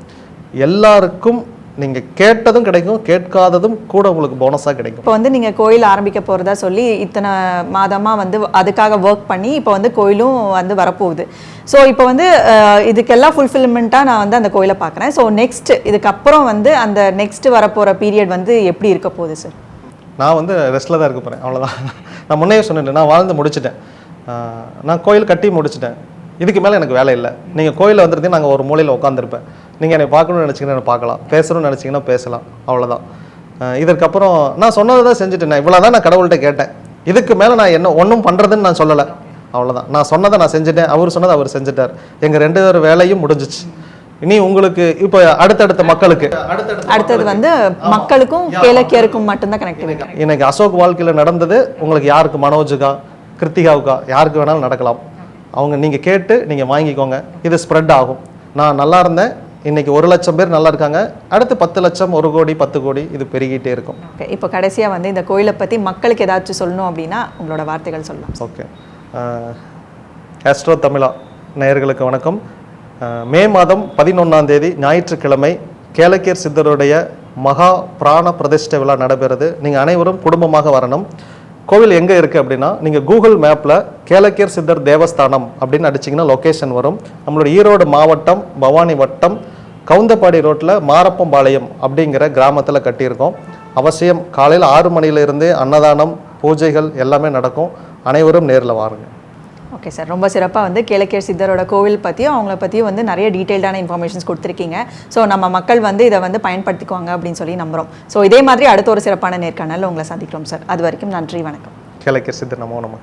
எல்லாருக்கும் நீங்கள் கேட்டதும் கிடைக்கும் கேட்காததும் கூட உங்களுக்கு போனஸாக கிடைக்கும். இப்போ வந்து நீங்கள் கோயில் ஆரம்பிக்க போகிறதா சொல்லி இத்தனை மாதமாக வந்து அதுக்காக ஒர்க் பண்ணி இப்போ வந்து கோயிலும் வந்து வரப்போகுது. ஸோ இப்போ வந்து இதுக்கெல்லாம் ஃபுல்ஃபில்மெண்ட்டாக நான் வந்து அந்த கோயிலை பார்க்குறேன். ஸோ நெக்ஸ்ட் இதுக்கப்புறம் வந்து அந்த நெக்ஸ்ட் வரப்போகிற பீரியட் வந்து எப்படி இருக்க போகுது சார் நான் வந்து ரெஸ்ட்டில் தான் இருக்க போகிறேன் அவ்வளோதான் நான் முன்னையே சொன்னேன் நான் வாழ்ந்து முடிச்சிட்டேன். நான் கோயில் கட்டி முடிச்சிட்டேன். இதுக்கு மேலே எனக்கு வேலை இல்லை. நீங்கள் கோயிலில் வந்துருந்தீங்க நாங்கள் ஒரு மூலையில் உட்காந்துருப்பேன் நீங்கள் என்னை பார்க்கணும்னு நினச்சிங்கன்னா பார்க்கலாம். பேசணும்னு நினச்சிங்கன்னா பேசலாம். அவ்வளோதான் இதற்கப்புறம் நான் சொன்னதை தான் செஞ்சுட்டேன் இவ்வளோ தான் நான் கடவுள்கிட்ட கேட்டேன். இதுக்கு மேலே நான் என்ன ஒன்றும் பண்ணுறதுன்னு நான் சொல்லலை. அவ்வளோதான் நான் சொன்னதை நான் செஞ்சுட்டேன். அவர் சொன்னதை அவர் செஞ்சுட்டார். எங்கள் ரெண்டு பேர் வேலையும் முடிஞ்சிச்சு. இனி உங்களுக்கு இப்போ அடுத்தடுத்த மக்களுக்கு அடுத்தது வந்து மக்களுக்கும் கேளக்கியருக்கும் மட்டும்தான் கனெக்டிவிட்டி இன்னைக்கு அசோக் வாழ்க்கையில் நடந்தது உங்களுக்கு யாருக்கு மனோஜுக்கா கிருத்திகாவுக்கா யாருக்கு வேணாலும் நடக்கலாம். அவங்க நீங்கள் கேட்டு நீங்கள் வாங்கிக்கோங்க. இது ஸ்ப்ரெட் ஆகும். நான் நல்லா இருந்தேன். இன்னைக்கு ஒரு லட்சம் பேர் நல்லா இருக்காங்க. அடுத்து பத்து லட்சம் ஒரு கோடி பத்து கோடி இது பெருகிட்டே இருக்கும். ஓகே. இப்போ கடைசியாக வந்து இந்த கோயிலை பற்றி மக்களுக்கு ஏதாச்சும் சொல்லணும் அப்படின்னா உங்களோட வார்த்தைகள் சொல்லலாம். ஓகே. ஆஸ்ட்ரோ தமிழா நேயர்களுக்கு வணக்கம். மே மாதம் பதினொன்றாம் தேதி ஞாயிற்றுக்கிழமை கேளக்கியர் சித்தருடைய மகா பிராண பிரதிஷ்டை விழா நடைபெறுது. நீங்கள் அனைவரும் குடும்பமாக வரணும். கோவில் எங்கே இருக்குது அப்படின்னா நீங்கள் கூகுள் மேப்பில் கேலக்கியர் சித்தர் தேவஸ்தானம் அப்படின்னு அடிச்சிங்கன்னா லொக்கேஷன் வரும். நம்மளோட ஈரோடு மாவட்டம் பவானி வட்டம் கவுந்தப்பாடி ரோட்டில் மாரப்பம்பாளையம் அப்படிங்கிற கிராமத்தில் கட்டியிருக்கோம். அவசியம் காலையில் ஆறு மணியிலிருந்தே அன்னதானம் பூஜைகள் எல்லாமே நடக்கும். அனைவரும் நேரில் வாருங்கள் ஓகே சார் ரொம்ப சிறப்பாக வந்து கேளக்கேர் சித்தரோட கோவில் பற்றியும் அவங்கள பற்றியும் வந்து நிறைய டீட்டெயில்டான இன்ஃபர்மேஷன்ஸ் கொடுத்துருக்கீங்க. ஸோ நம்ம மக்கள் வந்து இதை வந்து பயன்படுத்திக்குவாங்க அப்படின்னு சொல்லி நம்புகிறோம் ஸோ இதே மாதிரி அடுத்த ஒரு சிறப்பான நேர்காணல் உங்களை சந்திக்கிறோம் சார் அது வரைக்கும் நன்றி வணக்கம். கேளக்கீர் சித்தர் நமோ நம்ம